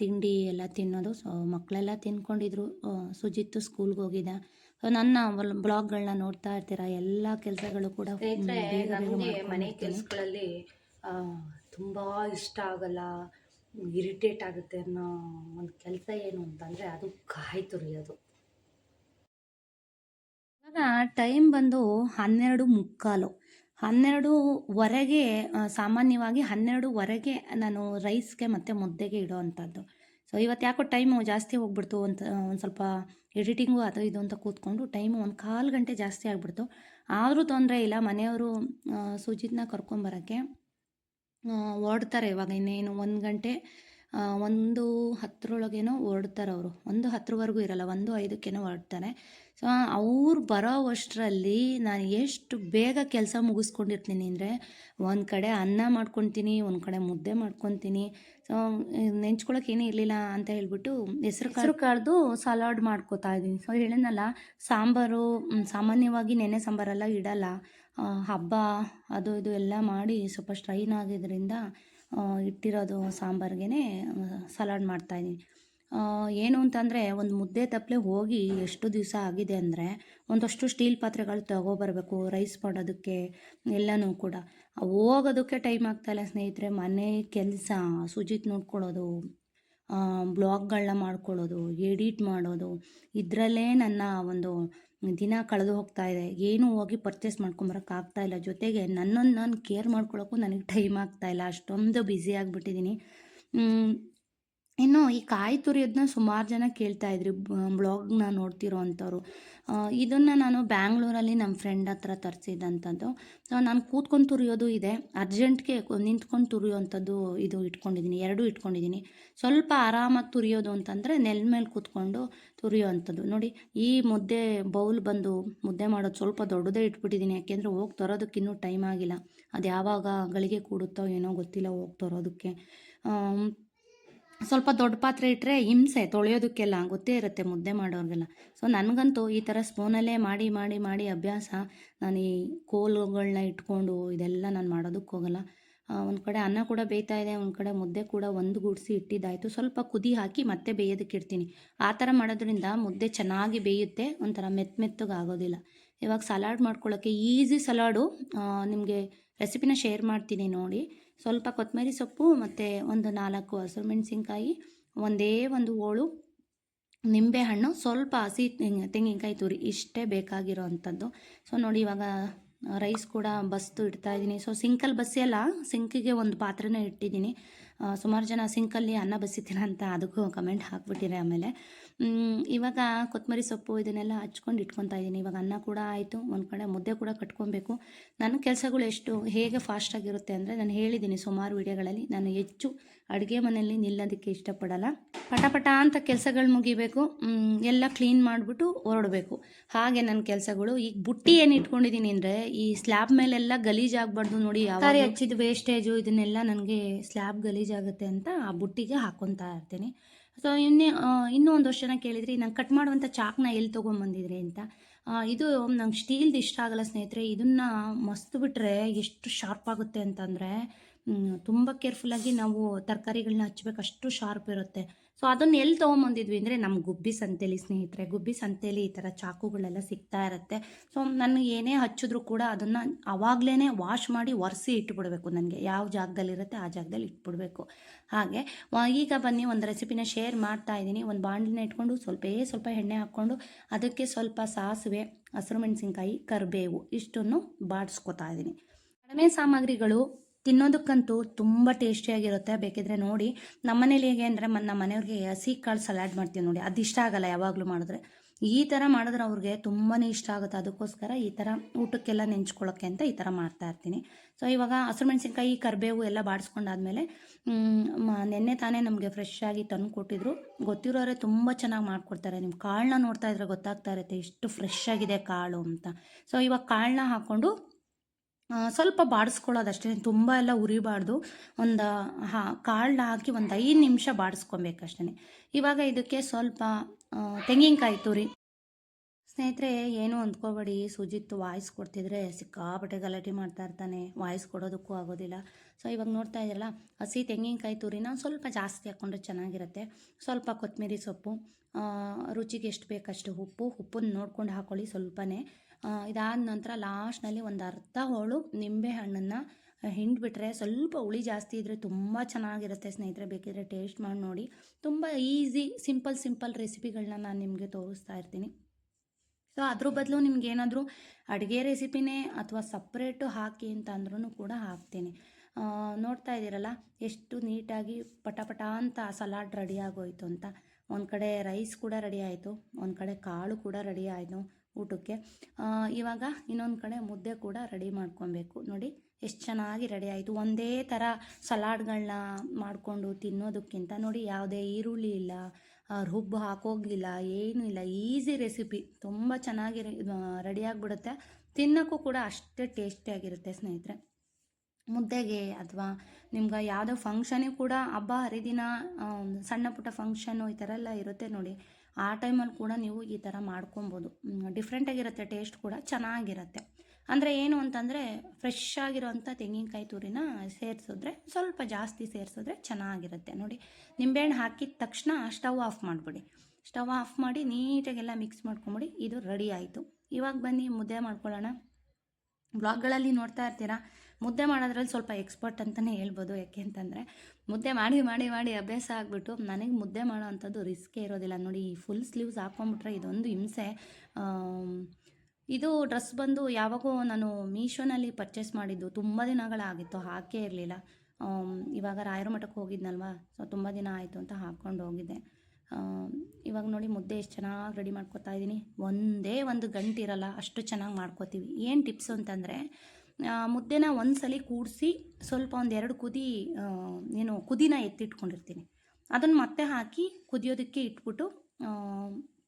ತಿಂಡಿ ಎಲ್ಲ ತಿನ್ನೋದು. ಸೊ ಮಕ್ಕಳೆಲ್ಲ ತಿನ್ಕೊಂಡಿದ್ರು ಸುಜಿತ್ತು ಸ್ಕೂಲ್ಗೆ ಹೋಗಿದ್ದ. ಸೊ ನನ್ನ ಬ್ಲಾಗ್ಗಳನ್ನ ನೋಡ್ತಾ ಇರ್ತೀರಾ? ಎಲ್ಲ ಕೆಲಸಗಳು ಕೂಡ ಮನೆ ಕೆಲಸಗಳಲ್ಲಿ ತುಂಬ ಇಷ್ಟ ಆಗಲ್ಲ. ಇರಿಟೇಟ್ ಆಗುತ್ತೆ ಅನ್ನೋ ಒಂದು ಕೆಲಸ ಏನು ಅಂತಂದರೆ ಅದು ಕಾಯಿ ತುರಿಯೋದು ಇವಾಗ ಟೈಮ್ ಬಂದು ಹನ್ನೆರಡು ಮುಕ್ಕಾಲು. ಹನ್ನೆರಡುವರೆಗೆ ವರೆಗೆ ಸಾಮಾನ್ಯವಾಗಿ ಹನ್ನೆರಡುವರೆಗೆ ನಾನು ರೈಸ್ಗೆ ಮತ್ತು ಮುದ್ದೆಗೆ ಇಡೋ ಅಂಥದ್ದು ಸೊ ಇವತ್ತು ಯಾಕೋ ಟೈಮು ಜಾಸ್ತಿ ಹೋಗ್ಬಿಡ್ತು ಅಂತ ಒಂದು ಸ್ವಲ್ಪ ಎಡಿಟಿಂಗು ಅದು ಇದು ಅಂತ ಕೂತ್ಕೊಂಡು ಟೈಮು ಒಂದು ಕಾಲು ಗಂಟೆ ಜಾಸ್ತಿ ಆಗಿಬಿಡ್ತು. ಆದರೂ ತೊಂದರೆ ಇಲ್ಲ, ಮನೆಯವರು ಸುಜಿತ್ನ ಕರ್ಕೊಂಬರೋಕ್ಕೆ ಓಡ್ತಾರೆ ಇವಾಗ ಇನ್ನೇನು ಒಂದು ಗಂಟೆ. ಒಂದು ಹತ್ತರೊಳಗೇನೋ ಹೊರಡ್ತಾರೆ ಅವರು. ಒಂದು ಹತ್ತರವರೆಗೂ ಇರಲ್ಲ, ಒಂದು ಐದಕ್ಕೇನೋ ಹೊರಡ್ತಾರೆ. ಸೊ ಅವ್ರು ಬರೋವಷ್ಟರಲ್ಲಿ ನಾನು ಎಷ್ಟು ಬೇಗ ಕೆಲಸ ಮುಗಿಸ್ಕೊಂಡಿರ್ತೀನಿ ಅಂದರೆ, ಒಂದು ಕಡೆ ಅನ್ನ ಮಾಡ್ಕೊತೀನಿ, ಒಂದು ಕಡೆ ಮುದ್ದೆ ಮಾಡ್ಕೊತೀನಿ. ಸೊ ನೆಂಚ್ಕೊಳಕ್ಕೆ ಏನೂ ಇರಲಿಲ್ಲ ಅಂತ ಹೇಳ್ಬಿಟ್ಟು ಹೆಸರು ಹೆಸ್ರು ಕರೆದು ಸಲಾಡ್ ಮಾಡ್ಕೋತಾ ಇದ್ದೀನಿ. ಸೊ ಹೇಳಿದ್ನಲ್ಲ ಸಾಂಬಾರು ಸಾಮಾನ್ಯವಾಗಿ ನೆನೆ ಸಾಂಬಾರೆಲ್ಲ ಇಡಲ್ಲ. ಹಬ್ಬ, ಅದು ಇದು ಎಲ್ಲ ಮಾಡಿ ಸ್ವಲ್ಪ ಸ್ಟ್ರೈನ್ ಆಗಿದ್ದರಿಂದ ಇಟ್ಟಿರೋದು ಸಾಂಬಾರ್ಗೆ ಸಲಾಡ್ ಮಾಡ್ತಾಯಿದ್ದೀನಿ ಏನು ಅಂತಂದರೆ ಒಂದು ಮುದ್ದೆ ತಪ್ಪಲೆ ಹೋಗಿ ಎಷ್ಟು ದಿವಸ ಆಗಿದೆ ಅಂದರೆ ಒಂದಷ್ಟು ಸ್ಟೀಲ್ ಪಾತ್ರೆಗಳು ತಗೊಬರ್ಬೇಕು, ರೈಸ್ ಮಾಡೋದಕ್ಕೆ ಎಲ್ಲನೂ ಕೂಡ. ಹೋಗೋದಕ್ಕೆ ಟೈಮ್ ಆಗ್ತಾಯಿಲ್ಲ ಸ್ನೇಹಿತರೆ, ಮನೆ ಕೆಲಸ, ಸುಜಿತ್ ನೋಡ್ಕೊಳ್ಳೋದು ಬ್ಲಾಗ್ಗಳನ್ನ ಮಾಡ್ಕೊಳ್ಳೋದು, ಎಡಿಟ್ ಮಾಡೋದು, ಇದರಲ್ಲೇ ನನ್ನ ಒಂದು ದಿನ ಕಳೆದು ಹೋಗ್ತಾ ಇದೆ. ಏನೂ ಹೋಗಿ ಪರ್ಚೇಸ್ ಮಾಡ್ಕೊಂಬರೋಕ್ಕಾಗ್ತಾ ಇಲ್ಲ. ಜೊತೆಗೆ ನನ್ನನ್ನು ನಾನು ಕೇರ್ ಮಾಡ್ಕೊಳ್ಳೋಕ್ಕೂ ನನಗೆ ಟೈಮ್ ಆಗ್ತಾ ಇಲ್ಲ. ಅಷ್ಟೊಂದು ಬ್ಯುಸಿ ಆಗಿಬಿಟ್ಟಿದ್ದೀನಿ ಇನ್ನು ಈ ಕಾಯಿ ತುರಿಯೋದನ್ನ ಸುಮಾರು ಜನ ಕೇಳ್ತಾ ಇದ್ರಿ ಬ್ಲಾಗ್ನ ನೋಡ್ತಿರೋ ಅಂಥವ್ರು. ಇದನ್ನು ನಾನು ಬ್ಯಾಂಗ್ಳೂರಲ್ಲಿ ನಮ್ಮ ಫ್ರೆಂಡ್ ಹತ್ರ ತರಿಸಿದಂಥದ್ದು. ಸೊ ನಾನು ಕೂತ್ಕೊಂಡು ತುರಿಯೋದು ಇದೆ. ಅರ್ಜೆಂಟ್ಗೆ ನಿಂತ್ಕೊಂಡು ತುರಿಯೋವಂಥದ್ದು ಇದು ಇಟ್ಕೊಂಡಿದ್ದೀನಿ ಎರಡೂ ಇಟ್ಕೊಂಡಿದ್ದೀನಿ ಸ್ವಲ್ಪ ಆರಾಮಾಗಿ ತುರಿಯೋದು ಅಂತಂದರೆ ನೆಲ ಮೇಲೆ ಕೂತ್ಕೊಂಡು ತುರಿಯೋ ಅಂಥದ್ದು ನೋಡಿ, ಈ ಮುದ್ದೆ ಬೌಲ್ ಬಂದು ಮುದ್ದೆ ಮಾಡೋದು ಸ್ವಲ್ಪ ದೊಡ್ಡದೇ ಇಟ್ಬಿಟ್ಟಿದ್ದೀನಿ ಯಾಕೆಂದರೆ ಹೋಗಿ ತರೋದಕ್ಕೆ ಇನ್ನೂ ಟೈಮ್ ಆಗಿಲ್ಲ. ಅದು ಯಾವಾಗ ಗಳಿಗೆ ಕೂಡುತ್ತೋ ಏನೋ ಗೊತ್ತಿಲ್ಲ ಹೋಗಿ ತರೋದಕ್ಕೆ. ಸ್ವಲ್ಪ ದೊಡ್ಡ ಪಾತ್ರೆ ಇಟ್ಟರೆ ಹಿಂಸೆ, ತೊಳೆಯೋದಕ್ಕೆಲ್ಲ ಗೊತ್ತೇ ಇರುತ್ತೆ ಮುದ್ದೆ ಮಾಡೋರಿಗೆಲ್ಲ. ಸೊ ನನಗಂತೂ ಈ ಥರ ಸ್ಪೂನಲ್ಲೇ ಮಾಡಿ ಮಾಡಿ ಮಾಡಿ ಅಭ್ಯಾಸ ನಾನು ಈ ಕೋಲುಗಳನ್ನ ಇಟ್ಕೊಂಡು ಇದೆಲ್ಲ ನಾನು ಮಾಡೋದಕ್ಕೆ ಹೋಗಲ್ಲ. ಒಂದು ಕಡೆ ಅನ್ನ ಕೂಡ ಬೇಯ್ತಾ ಇದೆ, ಒಂದು ಕಡೆ ಮುದ್ದೆ ಕೂಡ ಒಂದು ಗುಡಿಸಿ ಇಟ್ಟಿದ್ದಾಯಿತು. ಸ್ವಲ್ಪ ಕುದಿ ಹಾಕಿ ಮತ್ತೆ ಬೇಯೋದಕ್ಕೆ ಇಡ್ತೀನಿ. ಆ ಥರ ಮಾಡೋದ್ರಿಂದ ಮುದ್ದೆ ಚೆನ್ನಾಗಿ ಬೇಯುತ್ತೆ, ಒಂಥರ ಮೆತ್ತ ಮೆತ್ತಗೆ ಆಗೋದಿಲ್ಲ. ಇವಾಗ ಸಲಾಡ್ ಮಾಡ್ಕೊಳ್ಳೋಕ್ಕೆ ಈಸಿ ಸಲಾಡು ನಿಮಗೆ ರೆಸಿಪಿನ ಶೇರ್ ಮಾಡ್ತೀನಿ ನೋಡಿ. ಸ್ವಲ್ಪ ಕೊತ್ತಂಬರಿ ಸೊಪ್ಪು ಮತ್ತು ಒಂದು ನಾಲ್ಕು ಹಸಿರು ಮೆಣಸಿನ್ಕಾಯಿ, ಒಂದೇ ಒಂದು ಹೋಳು ನಿಂಬೆಹಣ್ಣು, ಸ್ವಲ್ಪ ಹಸಿ ತೆಂಗಿ, ತೆಂಗಿನಕಾಯಿ ತುರಿ ಇಷ್ಟೇ ಬೇಕಾಗಿರೋ ಅಂಥದ್ದು ಸೊ ನೋಡಿ ಇವಾಗ ರೈಸ್ ಕೂಡ ಬಸ್ತು ಇಡ್ತಾ ಇದ್ದೀನಿ. ಸೊ ಸಿಂಕಲ್ಲಿ ಬಸ್ಸಿ ಅಲ್ಲ ಸಿಂಕಿಗೆ ಒಂದು ಪಾತ್ರೆನೇ ಇಟ್ಟಿದ್ದೀನಿ. ಸುಮಾರು ಜನ ಸಿಂಕಲ್ಲಿ ಅನ್ನ ಬಸಿತೀರ ಅಂತ ಅದಕ್ಕೂ ಕಮೆಂಟ್ ಹಾಕ್ಬಿಟ್ಟಿರಿ ಆಮೇಲೆ. ಇವಾಗ ಕೊತ್ತಂಬರಿ ಸೊಪ್ಪು ಇದನ್ನೆಲ್ಲ ಹಚ್ಕೊಂಡು ಇಟ್ಕೊತಾ ಇದ್ದೀನಿ. ಇವಾಗ ಅನ್ನ ಕೂಡ ಆಯಿತು, ಒಂದು ಕಡೆ ಮುದ್ದೆ ಕೂಡ ಕಟ್ಕೊಬೇಕು. ನನ್ನ ಕೆಲಸಗಳು ಎಷ್ಟು, ಹೇಗೆ ಫಾಸ್ಟಾಗಿರುತ್ತೆ ಅಂದರೆ ನಾನು ಹೇಳಿದ್ದೀನಿ ಸುಮಾರು ವಿಡಿಯೋಗಳಲ್ಲಿ, ನಾನು ಹೆಚ್ಚು ಅಡುಗೆ ಮನೆಯಲ್ಲಿ ನಿಲ್ಲೋದಕ್ಕೆ ಇಷ್ಟಪಡಲ್ಲ. ಪಟ ಪಟ ಅಂತ ಕೆಲಸಗಳು ಮುಗಿಬೇಕು ಎಲ್ಲ ಕ್ಲೀನ್ ಮಾಡಿಬಿಟ್ಟು ಹೊರಡಬೇಕು. ಹಾಗೆ ನನ್ನ ಕೆಲಸಗಳು, ಈಗ ಬುಟ್ಟಿ ಏನು ಇಟ್ಕೊಂಡಿದ್ದೀನಿ ಅಂದರೆ, ಈ ಸ್ಲ್ಯಾಬ್ ಮೇಲೆಲ್ಲ ಗಲೀಜಾಗಬಾರ್ದು ನೋಡಿ ಯಾವ ಹಚ್ಚಿದ ವೇಸ್ಟೇಜು ಇದನ್ನೆಲ್ಲ ನನಗೆ ಸ್ಲ್ಯಾಬ್ ಗಲೀಜಾಗುತ್ತೆ ಅಂತ ಆ ಬುಟ್ಟಿಗೆ ಹಾಕ್ಕೊತಾ ಇರ್ತೀನಿ. ಸೊ ಇನ್ನೇ ಇನ್ನೂ ಒಂದು ವರ್ಷ ಜನ ಕೇಳಿದ್ರಿ, ನಂಗೆ ಕಟ್ ಮಾಡುವಂಥ ಚಾಕ್ನ ಎಲ್ಲಿ ತೊಗೊಂಬಂದಿದ್ರಿ ಅಂತ. ಇದು ನಂಗೆ ಸ್ಟೀಲ್ದು ಇಷ್ಟ ಆಗಲ್ಲ ಸ್ನೇಹಿತರೆ. ಇದನ್ನು ಮಸ್ತ್ ಬಿಟ್ಟರೆ ಎಷ್ಟು ಶಾರ್ಪ್ ಆಗುತ್ತೆ ಅಂತಂದರೆ ತುಂಬ ಕೇರ್ಫುಲ್ಲಾಗಿ ನಾವು ತರಕಾರಿಗಳನ್ನ ಹಚ್ಬೇಕಷ್ಟು ಶಾರ್ಪ್ ಇರುತ್ತೆ. ಸೊ ಅದನ್ನು ಎಲ್ಲಿ ತೊಗೊಂಬಂದಿದ್ವಿ ಅಂದರೆ ನಮ್ಮ ಗುಬ್ಬಿ ಸಂತೆಲಿ ಸ್ನೇಹಿತರೆ, ಗುಬ್ಬಿ ಸಂತೆಲಿ ಈ ಥರ ಚಾಕುಗಳೆಲ್ಲ ಸಿಗ್ತಾ ಇರುತ್ತೆ. ಸೊ ನಾನು ಏನೇ ಹಚ್ಚಿದ್ರೂ ಕೂಡ ಅದನ್ನು ಅವಾಗಲೇ ವಾಶ್ ಮಾಡಿ ಒರೆಸಿ ಇಟ್ಬಿಡಬೇಕು ನನಗೆ. ಯಾವ ಜಾಗದಲ್ಲಿರುತ್ತೆ ಆ ಜಾಗದಲ್ಲಿ ಇಟ್ಬಿಡ್ಬೇಕು. ಹಾಗೆ ಈಗ ಬನ್ನಿ ಒಂದು ರೆಸಿಪಿನ ಶೇರ್ ಮಾಡ್ತಾ ಇದ್ದೀನಿ. ಒಂದು ಬಾಂಡ್ಲಿನ ಇಟ್ಕೊಂಡು ಸ್ವಲ್ಪೇ ಸ್ವಲ್ಪ ಎಣ್ಣೆ ಹಾಕ್ಕೊಂಡು ಅದಕ್ಕೆ ಸ್ವಲ್ಪ ಸಾಸಿವೆ, ಹಸಿರು ಮೆಣಸಿನ್ಕಾಯಿ, ಕರಿಬೇವು ಇಷ್ಟನ್ನು ಬಾಡಿಸ್ಕೊತಾ ಇದ್ದೀನಿ. ಕಡಿಮೆ ಸಾಮಗ್ರಿಗಳು ತಿನ್ನೋದಕ್ಕಂತೂ ತುಂಬ ಟೇಸ್ಟಿಯಾಗಿರುತ್ತೆ. ಬೇಕಿದ್ರೆ ನೋಡಿ. ನಮ್ಮನೇಲಿ ಹೇಗೆ ಅಂದರೆ ನಮ್ಮ ಮನೆಯವ್ರಿಗೆ ಹಸಿ ಕಾಳು ಸಲಾಡ್ ಮಾಡ್ತೀವಿ ನೋಡಿ. ಅದು ಇಷ್ಟ ಆಗಲ್ಲ ಯಾವಾಗಲೂ ಮಾಡಿದ್ರೆ. ಈ ಥರ ಮಾಡಿದ್ರೆ ಅವ್ರಿಗೆ ತುಂಬಾ ಇಷ್ಟ ಆಗುತ್ತೆ. ಅದಕ್ಕೋಸ್ಕರ ಈ ಥರ ಊಟಕ್ಕೆಲ್ಲ ನೆಂಚ್ಕೊಳ್ಳೋಕ್ಕೆ ಅಂತ ಈ ಥರ ಮಾಡ್ತಾ ಇರ್ತೀನಿ. ಸೊ ಇವಾಗ ಹಸಿರು ಮೆಣಸಿನ್ಕಾಯಿ, ಕರಿಬೇವು ಎಲ್ಲ ಬಾಡಿಸ್ಕೊಂಡಾದ್ಮೇಲೆ ನೆನ್ನೆ ತಾನೇ ನಮಗೆ ಫ್ರೆಶ್ ಆಗಿ ತಂದು ಕೊಟ್ಟಿದ್ರು ಗೊತ್ತಿರೋರೆ ತುಂಬ ಚೆನ್ನಾಗಿ ಮಾಡ್ಕೊಡ್ತಾರೆ. ನಿಮ್ಮ ಕಾಳನ್ನ ನೋಡ್ತಾ ಇದ್ರೆ ಗೊತ್ತಾಗ್ತಾ ಇರುತ್ತೆ ಎಷ್ಟು ಫ್ರೆಶ್ ಆಗಿದೆ ಕಾಳು ಅಂತ. ಸೊ ಇವಾಗ ಕಾಳನ್ನ ಹಾಕ್ಕೊಂಡು ಸ್ವಲ್ಪ ಬಾಡಿಸ್ಕೊಳ್ಳೋದಷ್ಟೇ. ತುಂಬ ಎಲ್ಲ ಉರಿಬಾರ್ದು. ಒಂದು, ಹಾ ಕಾಳನ್ನ ಹಾಕಿ ಒಂದು ಐದು ನಿಮಿಷ ಬಾಡಿಸ್ಕೊಬೇಕಷ್ಟೇ ಇವಾಗ ಇದಕ್ಕೆ ಸ್ವಲ್ಪ ತೆಂಗಿನಕಾಯಿ ತುರಿ. ಸ್ನೇಹಿತರೆ, ಏನು ಅಂದ್ಕೋಬೇಡಿ. ಸುಜಿತ್ ವಾಯ್ಸ್ ಕೊಡ್ತಿದ್ರೆ ಸಿಕ್ಕಾಪಟ್ಟೆ ಗಲಾಟೆ ಮಾಡ್ತಾ ಇರ್ತಾನೆ. ವಾಯ್ಸ್ ಕೊಡೋದಕ್ಕೂ ಆಗೋದಿಲ್ಲ. ಸೊ ಇವಾಗ ನೋಡ್ತಾ ಇದ್ದೀರಲ್ಲ ಹಸಿ ತೆಂಗಿನಕಾಯಿ ತುರಿನ ಸ್ವಲ್ಪ ಜಾಸ್ತಿ ಹಾಕ್ಕೊಂಡ್ರೆ ಚೆನ್ನಾಗಿರುತ್ತೆ. ಸ್ವಲ್ಪ ಕೊತ್ತಂಬರಿ ಸೊಪ್ಪು ರುಚಿಗೆ ಎಷ್ಟು ಬೇಕಷ್ಟು ಉಪ್ಪು. ಉಪ್ಪನ್ನು ನೋಡ್ಕೊಂಡು ಹಾಕೊಳ್ಳಿ ಸ್ವಲ್ಪನೇ. ಇದಾದ ನಂತರ ಲಾಸ್ಟ್ನಲ್ಲಿ ಒಂದು ಅರ್ಧ ಹೋಳು ನಿಂಬೆ ಹಣ್ಣನ್ನು ಹಿಂಡ್ಬಿಟ್ರೆ ಸ್ವಲ್ಪ ಹುಳಿ ಜಾಸ್ತಿ ಇದ್ದರೆ ತುಂಬ ಚೆನ್ನಾಗಿರುತ್ತೆ ಸ್ನೇಹಿತರೆ, ಬೇಕಿದ್ರೆ ಟೇಸ್ಟ್ ಮಾಡಿ ನೋಡಿ. ತುಂಬ ಈಸಿ ಸಿಂಪಲ್ ಸಿಂಪಲ್ ರೆಸಿಪಿಗಳನ್ನ ನಾನು ನಿಮಗೆ ತೋರಿಸ್ತಾ ಇರ್ತೀನಿ. ಸೊ ಅದ್ರ ಬದಲು ನಿಮ್ಗೆ ಏನಾದರೂ ಅಡುಗೆ ರೆಸಿಪಿನೇ ಅಥವಾ ಸಪ್ರೇಟು ಹಾಕಿ ಅಂತ ಅಂದ್ರೂ ಕೂಡ ಹಾಕ್ತೀನಿ. ನೋಡ್ತಾ ಇದ್ದೀರಲ್ಲ, ಎಷ್ಟು ನೀಟಾಗಿ ಪಟ ಪಟ ಅಂತ ಸಲಾಡ್ ರೆಡಿ ಆಗೋಯ್ತು ಅಂತ. ಒಂದು ಕಡೆ ರೈಸ್ ಕೂಡ ರೆಡಿ ಆಯಿತು, ಒಂದು ಕಡೆ ಕಾಳು ಕೂಡ ರೆಡಿ ಆಯಿತು. ಊಟಕ್ಕೆ. ಇವಾಗ ಇನ್ನೊಂದು ಕಡೆ ಮುದ್ದೆ ಕೂಡ ರೆಡಿ ಮಾಡ್ಕೊಬೇಕು. ನೋಡಿ, ಎಷ್ಟು ಚೆನ್ನಾಗಿ ರೆಡಿ ಆಯಿತು. ಒಂದೇ ಥರ ಸಲಾಡ್ಗಳನ್ನ ಮಾಡಿಕೊಂಡು ತಿನ್ನೋದಕ್ಕಿಂತ ನೋಡಿ, ಯಾವುದೇ ಈರುಳ್ಳಿ ಇಲ್ಲ ರುಬ್ಬು ಹಾಕೋಗಿಲ್ಲ, ಏನೂ ಇಲ್ಲ. Easy recipe. ತುಂಬ ಚೆನ್ನಾಗಿ ರೆಡಿ ಆಗಿಬಿಡುತ್ತೆ. ತಿನ್ನೋಕ್ಕೂ ಕೂಡ ಅಷ್ಟೇ ಟೇಸ್ಟಿಯಾಗಿರುತ್ತೆ ಸ್ನೇಹಿತರೆ. ಮುದ್ದೆಗೆ ಅಥವಾ ನಿಮ್ಗೆ ಯಾವುದೋ ಫಂಕ್ಷನಿಗೆ ಕೂಡ ಹಬ್ಬ ಹರಿದಿನ ಸಣ್ಣ ಪುಟ್ಟ ಫಂಕ್ಷನು ಈ ಥರ ಎಲ್ಲ ಇರುತ್ತೆ ನೋಡಿ. ಆ ಟೈಮಲ್ಲಿ ಕೂಡ ನೀವು ಈ ಥರ ಮಾಡ್ಕೊಬೋದು. ಡಿಫ್ರೆಂಟಾಗಿರುತ್ತೆ ಟೇಸ್ಟ್ ಕೂಡ ಚೆನ್ನಾಗಿರುತ್ತೆ. ಅಂದರೆ ಏನು ಅಂತಂದರೆ ಫ್ರೆಶ್ ಆಗಿರೋಂಥ ತೆಂಗಿನಕಾಯಿ ತುರಿನ ಸೇರಿಸಿದ್ರೆ ಸ್ವಲ್ಪ ಜಾಸ್ತಿ ಸೇರಿಸಿದ್ರೆ ಚೆನ್ನಾಗಿರುತ್ತೆ. ನೋಡಿ, ನಿಂಬೆಹಣ್ಣು ಹಾಕಿದ ತಕ್ಷಣ ಸ್ಟವ್ ಆಫ್ ಮಾಡಿಬಿಡಿ. ಸ್ಟವ್ ಆಫ್ ಮಾಡಿ ನೀಟಾಗೆಲ್ಲ ಮಿಕ್ಸ್ ಮಾಡ್ಕೊಂಬಿಡಿ, ಇದು ರೆಡಿ ಆಯಿತು. ಇವಾಗ ಬನ್ನಿ, ಮುದ್ದೆ ಮಾಡ್ಕೊಳ್ಳೋಣ. ಬ್ಲಾಗ್ಗಳಲ್ಲಿ ನೋಡ್ತಾ ಇರ್ತೀರಾ? ಮುದ್ದೆ ಮಾಡೋದ್ರಲ್ಲಿ ಸ್ವಲ್ಪ ಎಕ್ಸ್ಪರ್ಟ್ ಅಂತಲೇ ಹೇಳ್ಬೋದು. ಯಾಕೆ ಅಂತಂದರೆ ಮುದ್ದೆ ಮಾಡಿ ಮಾಡಿ ಮಾಡಿ ಅಭ್ಯಾಸ ಆಗಿಬಿಟ್ಟು ನನಗೆ ಮುದ್ದೆ ಮಾಡೋ ಅಂಥದ್ದು ರಿಸ್ಕೇ ಇರೋದಿಲ್ಲ. ನೋಡಿ, ಈ ಫುಲ್ ಸ್ಲೀವ್ಸ್ ಹಾಕ್ಕೊಂಬಿಟ್ರೆ ಇದೊಂದು ಹಿಂಸೆ. ಇದು ಡ್ರೆಸ್ ಬಂದು ಯಾವಾಗೋ ನಾನು ಮೀಶೋನಲ್ಲಿ ಪರ್ಚೇಸ್ ಮಾಡಿದ್ದು ತುಂಬ ದಿನಗಳಾಗಿತ್ತು ಹಾಕೇ ಇರಲಿಲ್ಲ. ಇವಾಗ ರಾಯರ ಮಠಕ್ಕೆ ಹೋಗಿದ್ನಲ್ವಾ? ಸೊ ತುಂಬ ದಿನ ಆಯಿತು ಅಂತ ಹಾಕ್ಕೊಂಡು ಹೋಗಿದ್ದೆ. ಇವಾಗ ನೋಡಿ ಮುದ್ದೆ ಎಷ್ಟು ಚೆನ್ನಾಗಿ ರೆಡಿ ಮಾಡ್ಕೊತಾ ಇದ್ದೀನಿ ಒಂದೇ ಒಂದು ಗಂಟಿರಲ್ಲ ಅಷ್ಟು ಚೆನ್ನಾಗಿ ಮಾಡ್ಕೋತೀವಿ. ಏನು ಟಿಪ್ಸು ಅಂತಂದರೆ ಮುದ್ದೆನ ಒಂದ್ಸಲಿ ಕೂಡಿಸಿ ಸ್ವಲ್ಪ ಒಂದೆರಡು ಕುದಿ ಏನು ಕುದಿನ ಎತ್ತಿಟ್ಕೊಂಡಿರ್ತೀನಿ. ಅದನ್ನು ಮತ್ತೆ ಹಾಕಿ ಕುದಿಯೋದಕ್ಕೆ ಇಟ್ಬಿಟ್ಟು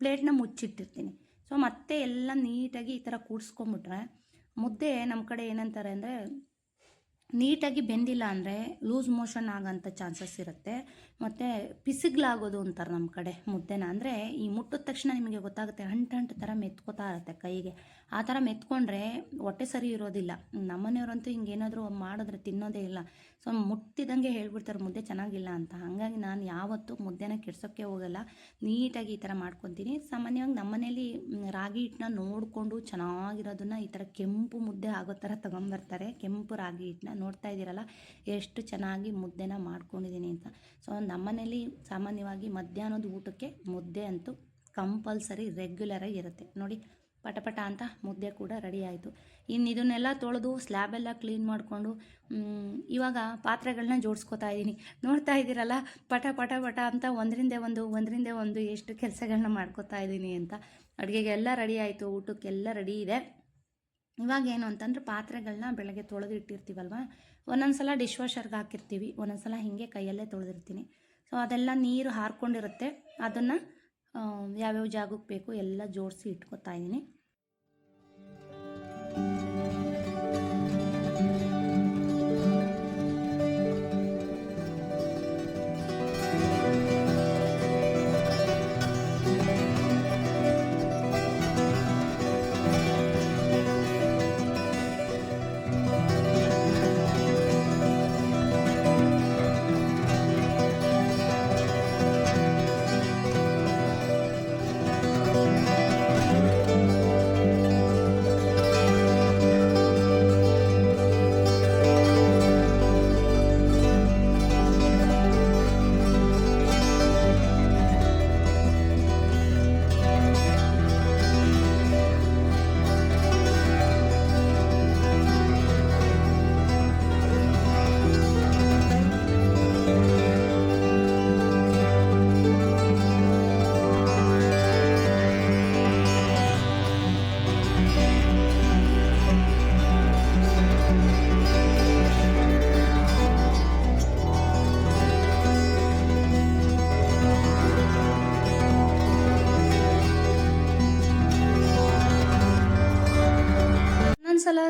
ಪ್ಲೇಟ್ನ ಮುಚ್ಚಿಟ್ಟಿರ್ತೀನಿ. ಸೊ ಮತ್ತೆ ಎಲ್ಲ ನೀಟಾಗಿ ಈ ಥರ ಕೂಡಿಸ್ಕೊಂಬಿಟ್ರೆ ಮುದ್ದೆ ನಮ್ಮ ಕಡೆ ಏನಂತಾರೆ ಅಂದರೆ ನೀಟಾಗಿ ಬೆಂದಿಲ್ಲ ಅಂದರೆ ಲೂಸ್ ಮೋಷನ್ ಆಗೋಂಥ ಚಾನ್ಸಸ್ ಇರುತ್ತೆ. ಮತ್ತು ಪಿಸಿಗ್ಲಾಗೋದು ಅಂತಾರೆ ನಮ್ಮ ಕಡೆ ಮುದ್ದೆನ. ಅಂದರೆ ಈ ಮುಟ್ಟಿದ ತಕ್ಷಣ ನಿಮಗೆ ಗೊತ್ತಾಗುತ್ತೆ ಅಂಟು ಅಂಟು ಥರ ಮೆತ್ಕೋತಾ ಇರುತ್ತೆ ಕೈಗೆ. ಆ ಥರ ಮೆತ್ಕೊಂಡ್ರೆ ಹೊಟ್ಟೆ ಸರಿ ಇರೋದಿಲ್ಲ. ನಮ್ಮನೆಯವರಂತೂ ಹಿಂಗೇನಾದರೂ ಮಾಡಿದ್ರೆ ತಿನ್ನೋದೇ ಇಲ್ಲ. ಸೊ, ಮುಟ್ಟಿದಂಗೆ ಹೇಳ್ಬಿಡ್ತಾರೆ, ಮುದ್ದೆ ಚೆನ್ನಾಗಿಲ್ಲ ಅಂತ. ಹಾಗಾಗಿ ನಾನು ಯಾವತ್ತೂ ಮುದ್ದೆನ ಕೆಡ್ಸೋಕ್ಕೆ ಹೋಗಲ್ಲ. ನೀಟಾಗಿ ಈ ಥರ ಮಾಡ್ಕೊತೀನಿ. ಸಾಮಾನ್ಯವಾಗಿ ನಮ್ಮನೇಲಿ ರಾಗಿ ಹಿಟ್ಟನ್ನ ನೋಡಿಕೊಂಡು ಚೆನ್ನಾಗಿರೋದನ್ನ ಈ ಥರ ಕೆಂಪು ಮುದ್ದೆ ಆಗೋ ಥರ ತೊಗೊಂಬರ್ತಾರೆ. ಕೆಂಪು ರಾಗಿ ಹಿಟ್ಟನ್ನ ನೋಡ್ತಾ ಇದ್ದೀರಲ್ಲ, ಎಷ್ಟು ಚೆನ್ನಾಗಿ ಮುದ್ದೆನ ಮಾಡ್ಕೊಂಡಿದ್ದೀನಿ ಅಂತ. ಸೊ ನಮ್ಮನೇಲಿ ಸಾಮಾನ್ಯವಾಗಿ ಮಧ್ಯಾಹ್ನದ ಊಟಕ್ಕೆ ಮುದ್ದೆ ಅಂತೂ ಕಂಪಲ್ಸರಿ ರೆಗ್ಯುಲರಾಗಿ ಇರುತ್ತೆ. ನೋಡಿ, ಪಟ ಪಟ ಅಂತ ಮುದ್ದೆ ಕೂಡ ರೆಡಿ ಆಯಿತು. ಇನ್ನು ಇದನ್ನೆಲ್ಲ ತೊಳೆದು ಸ್ಲ್ಯಾಬೆಲ್ಲ ಕ್ಲೀನ್ ಮಾಡಿಕೊಂಡು ಇವಾಗ ಪಾತ್ರೆಗಳನ್ನ ಜೋಡಿಸ್ಕೊತಾ ಇದ್ದೀನಿ ನೋಡ್ತಾ ಇದ್ದೀರಲ್ಲ, ಪಟ ಪಟ ಪಟ ಅಂತ ಒಂದರಿಂದ ಒಂದು ಒಂದರಿಂದ ಒಂದು ಎಷ್ಟು ಕೆಲಸಗಳನ್ನ ಮಾಡ್ಕೊತಾ ಇದ್ದೀನಿ ಅಂತ. ಅಡುಗೆಗೆಲ್ಲ ರೆಡಿ ಆಯಿತು, ಊಟಕ್ಕೆಲ್ಲ ರೆಡಿ ಇದೆ. ಇವಾಗ ಏನು ಅಂತಂದ್ರೆ ಪಾತ್ರೆಗಳನ್ನ ಬೆಳಗ್ಗೆ ತೊಳೆದು ಇಟ್ಟಿರ್ತೀವಲ್ವ ಒಂದೊಂದು ಸಲ ಡಿಶ್ ವಾಷರ್ಗೆ ಹಾಕಿರ್ತೀವಿ. ಒಂದೊಂದು ಸಲ ಹೀಗೆ ಕೈಯಲ್ಲೇ ತೊಳೆದಿರ್ತೀನಿ. ಸೊ ಅದೆಲ್ಲ ನೀರು ಹಾರ್ಕೊಂಡಿರುತ್ತೆ. ಅದನ್ನು ಯಾವ್ಯಾವ ಜಾಗಕ್ಕೆ ಬೇಕು ಎಲ್ಲ ಜೋಡಿಸಿ ಇಟ್ಕೊತಾ ಇದ್ದೀನಿ.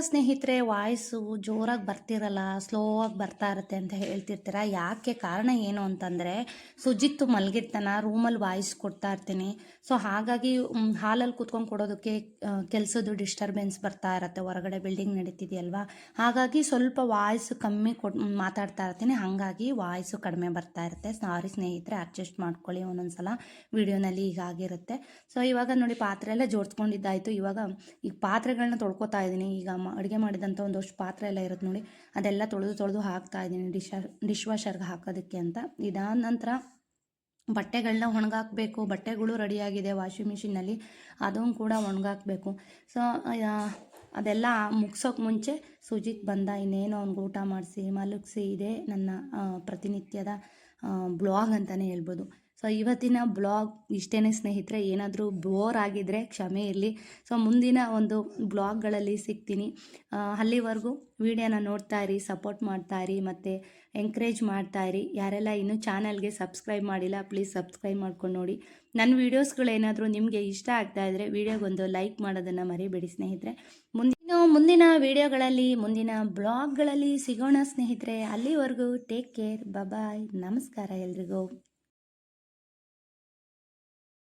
ಸ್ನೇಹಿತರೆ, ವಾಯ್ಸು ಜೋರಾಗಿ ಬರ್ತಿರಲ್ಲ ಸ್ಲೋ ಆಗಿ ಬರ್ತಾ ಇರುತ್ತೆ ಅಂತ ಹೇಳ್ತಿರ್ತೀರ? ಯಾಕೆ ಕಾರಣ ಏನು ಅಂತಂದರೆ, ಸುಜಿತ್ ಮಲಗಿರ್ತಾನ ರೂಮಲ್ಲಿ ವಾಯ್ಸ್ ಕೊಡ್ತಾ ಇರ್ತೀನಿ. ಸೊ ಹಾಗಾಗಿ ಹಾಲಲ್ಲಿ ಕೂತ್ಕೊಂಡು ಕೊಡೋದಕ್ಕೆ ಕೆಲಸದ್ದು ಡಿಸ್ಟರ್ಬೆನ್ಸ್ ಬರ್ತಾ ಇರುತ್ತೆ. ಹೊರಗಡೆ ಬಿಲ್ಡಿಂಗ್ ನಡೀತಿದೆಯಲ್ವಾ? ಹಾಗಾಗಿ ಸ್ವಲ್ಪ ವಾಯ್ಸ್ ಕಮ್ಮಿ ಕೊಟ್ ಮಾತಾಡ್ತಾ ಇರ್ತೀನಿ. ಹಾಗಾಗಿ ವಾಯ್ಸು ಕಡಿಮೆ ಬರ್ತಾ ಇರುತ್ತೆ. ಸಾರಿ ಸ್ನೇಹಿತರೆ ಅಡ್ಜಸ್ಟ್ ಮಾಡ್ಕೊಳ್ಳಿ ಒಂದೊಂದ್ಸಲ. ವಿಡಿಯೋನಲ್ಲಿ ಹೀಗಾಗಿರುತ್ತೆ ಸೊ ಇವಾಗ ನೋಡಿ ಪಾತ್ರೆ ಎಲ್ಲ ಜೋಡಿಸ್ಕೊಂಡಿದ್ದಾಯಿತು. ಇವಾಗ ಈಗ ಪಾತ್ರೆಗಳನ್ನ ತೊಳ್ಕೊತಾ ಇದ್ದೀನಿ. ಈಗ ಅಡುಗೆ ಮಾಡಿದಂಥ ಒಂದಷ್ಟು ಪಾತ್ರೆ ಎಲ್ಲ ಇರುತ್ತೆ ನೋಡಿ. ಅದೆಲ್ಲ ತೊಳೆದು ತೊಳೆದು ಹಾಕ್ತಾ ಇದ್ದೀನಿ. ಡಿಶ್ ಡಿಶ್ ವಾಷರ್ಗೆ ಹಾಕೋದಕ್ಕೆ ಅಂತ. ಇದಾದ ನಂತರ ಬಟ್ಟೆಗಳನ್ನ ಒಣಗಾಕಬೇಕು, ಬಟ್ಟೆಗಳು ರೆಡಿಯಾಗಿದೆ ವಾಷಿಂಗ್ ಮಿಷಿನಲ್ಲಿ ಅದನ್ನು ಕೂಡ ಒಣಗಾಕಬೇಕು. ಸೊ ಅದೆಲ್ಲ ಮುಗ್ಸೋಕೆ ಮುಂಚೆ ಸುಜಿತ್ ಬಂದ, ಇನ್ನೇನು ಅವ್ನಿಗೆ ಊಟ ಮಾಡಿಸಿ, ಮಲಗಿಸಿ, ಇದೇ ನನ್ನ ಪ್ರತಿನಿತ್ಯದ ಬ್ಲಾಗ್ ಅಂತಲೇ ಹೇಳ್ಬೋದು. ಸೊ ಇವತ್ತಿನ ಬ್ಲಾಗ್ ಇಷ್ಟೇ ಸ್ನೇಹಿತರೆ, ಏನಾದರೂ ಬೋರ್ ಆಗಿದ್ದರೆ ಕ್ಷಮೆ ಇರಲಿ. ಸೊ ಮುಂದಿನ ಒಂದು ಬ್ಲಾಗ್ಗಳಲ್ಲಿ ಸಿಗ್ತೀನಿ. ಅಲ್ಲಿವರೆಗೂ ವಿಡಿಯೋನ ನೋಡ್ತಾ ಇರಿ ಸಪೋರ್ಟ್ ಮಾಡ್ತಾ ಇರಿ, ಮತ್ತು ಎಂಕರೇಜ್ ಮಾಡ್ತಾ ಇರಿ. ಯಾರೆಲ್ಲ ಇನ್ನೂ ಚಾನಲ್ಗೆ ಸಬ್ಸ್ಕ್ರೈಬ್ ಮಾಡಿಲ್ಲ ಪ್ಲೀಸ್ ಸಬ್ಸ್ಕ್ರೈಬ್ ಮಾಡ್ಕೊಂಡು ನೋಡಿ. ನನ್ನ ವೀಡಿಯೋಸ್ಗಳೇನಾದರೂ ನಿಮಗೆ ಇಷ್ಟ ಆಗ್ತಾ ಇದ್ದರೆ ವೀಡಿಯೋಗೊಂದು ಲೈಕ್ ಮಾಡೋದನ್ನು ಮರಿಬೇಡಿ ಸ್ನೇಹಿತರೆ. ಮುಂದಿನ ಮುಂದಿನ ವೀಡಿಯೋಗಳಲ್ಲಿ ಮುಂದಿನ ಬ್ಲಾಗ್ಗಳಲ್ಲಿ ಸಿಗೋಣ ಸ್ನೇಹಿತರೆ. ಅಲ್ಲಿವರೆಗೂ ಟೇಕ್ ಕೇರ್ ಬಾಯ್ ನಮಸ್ಕಾರ ಎಲ್ರಿಗೂ.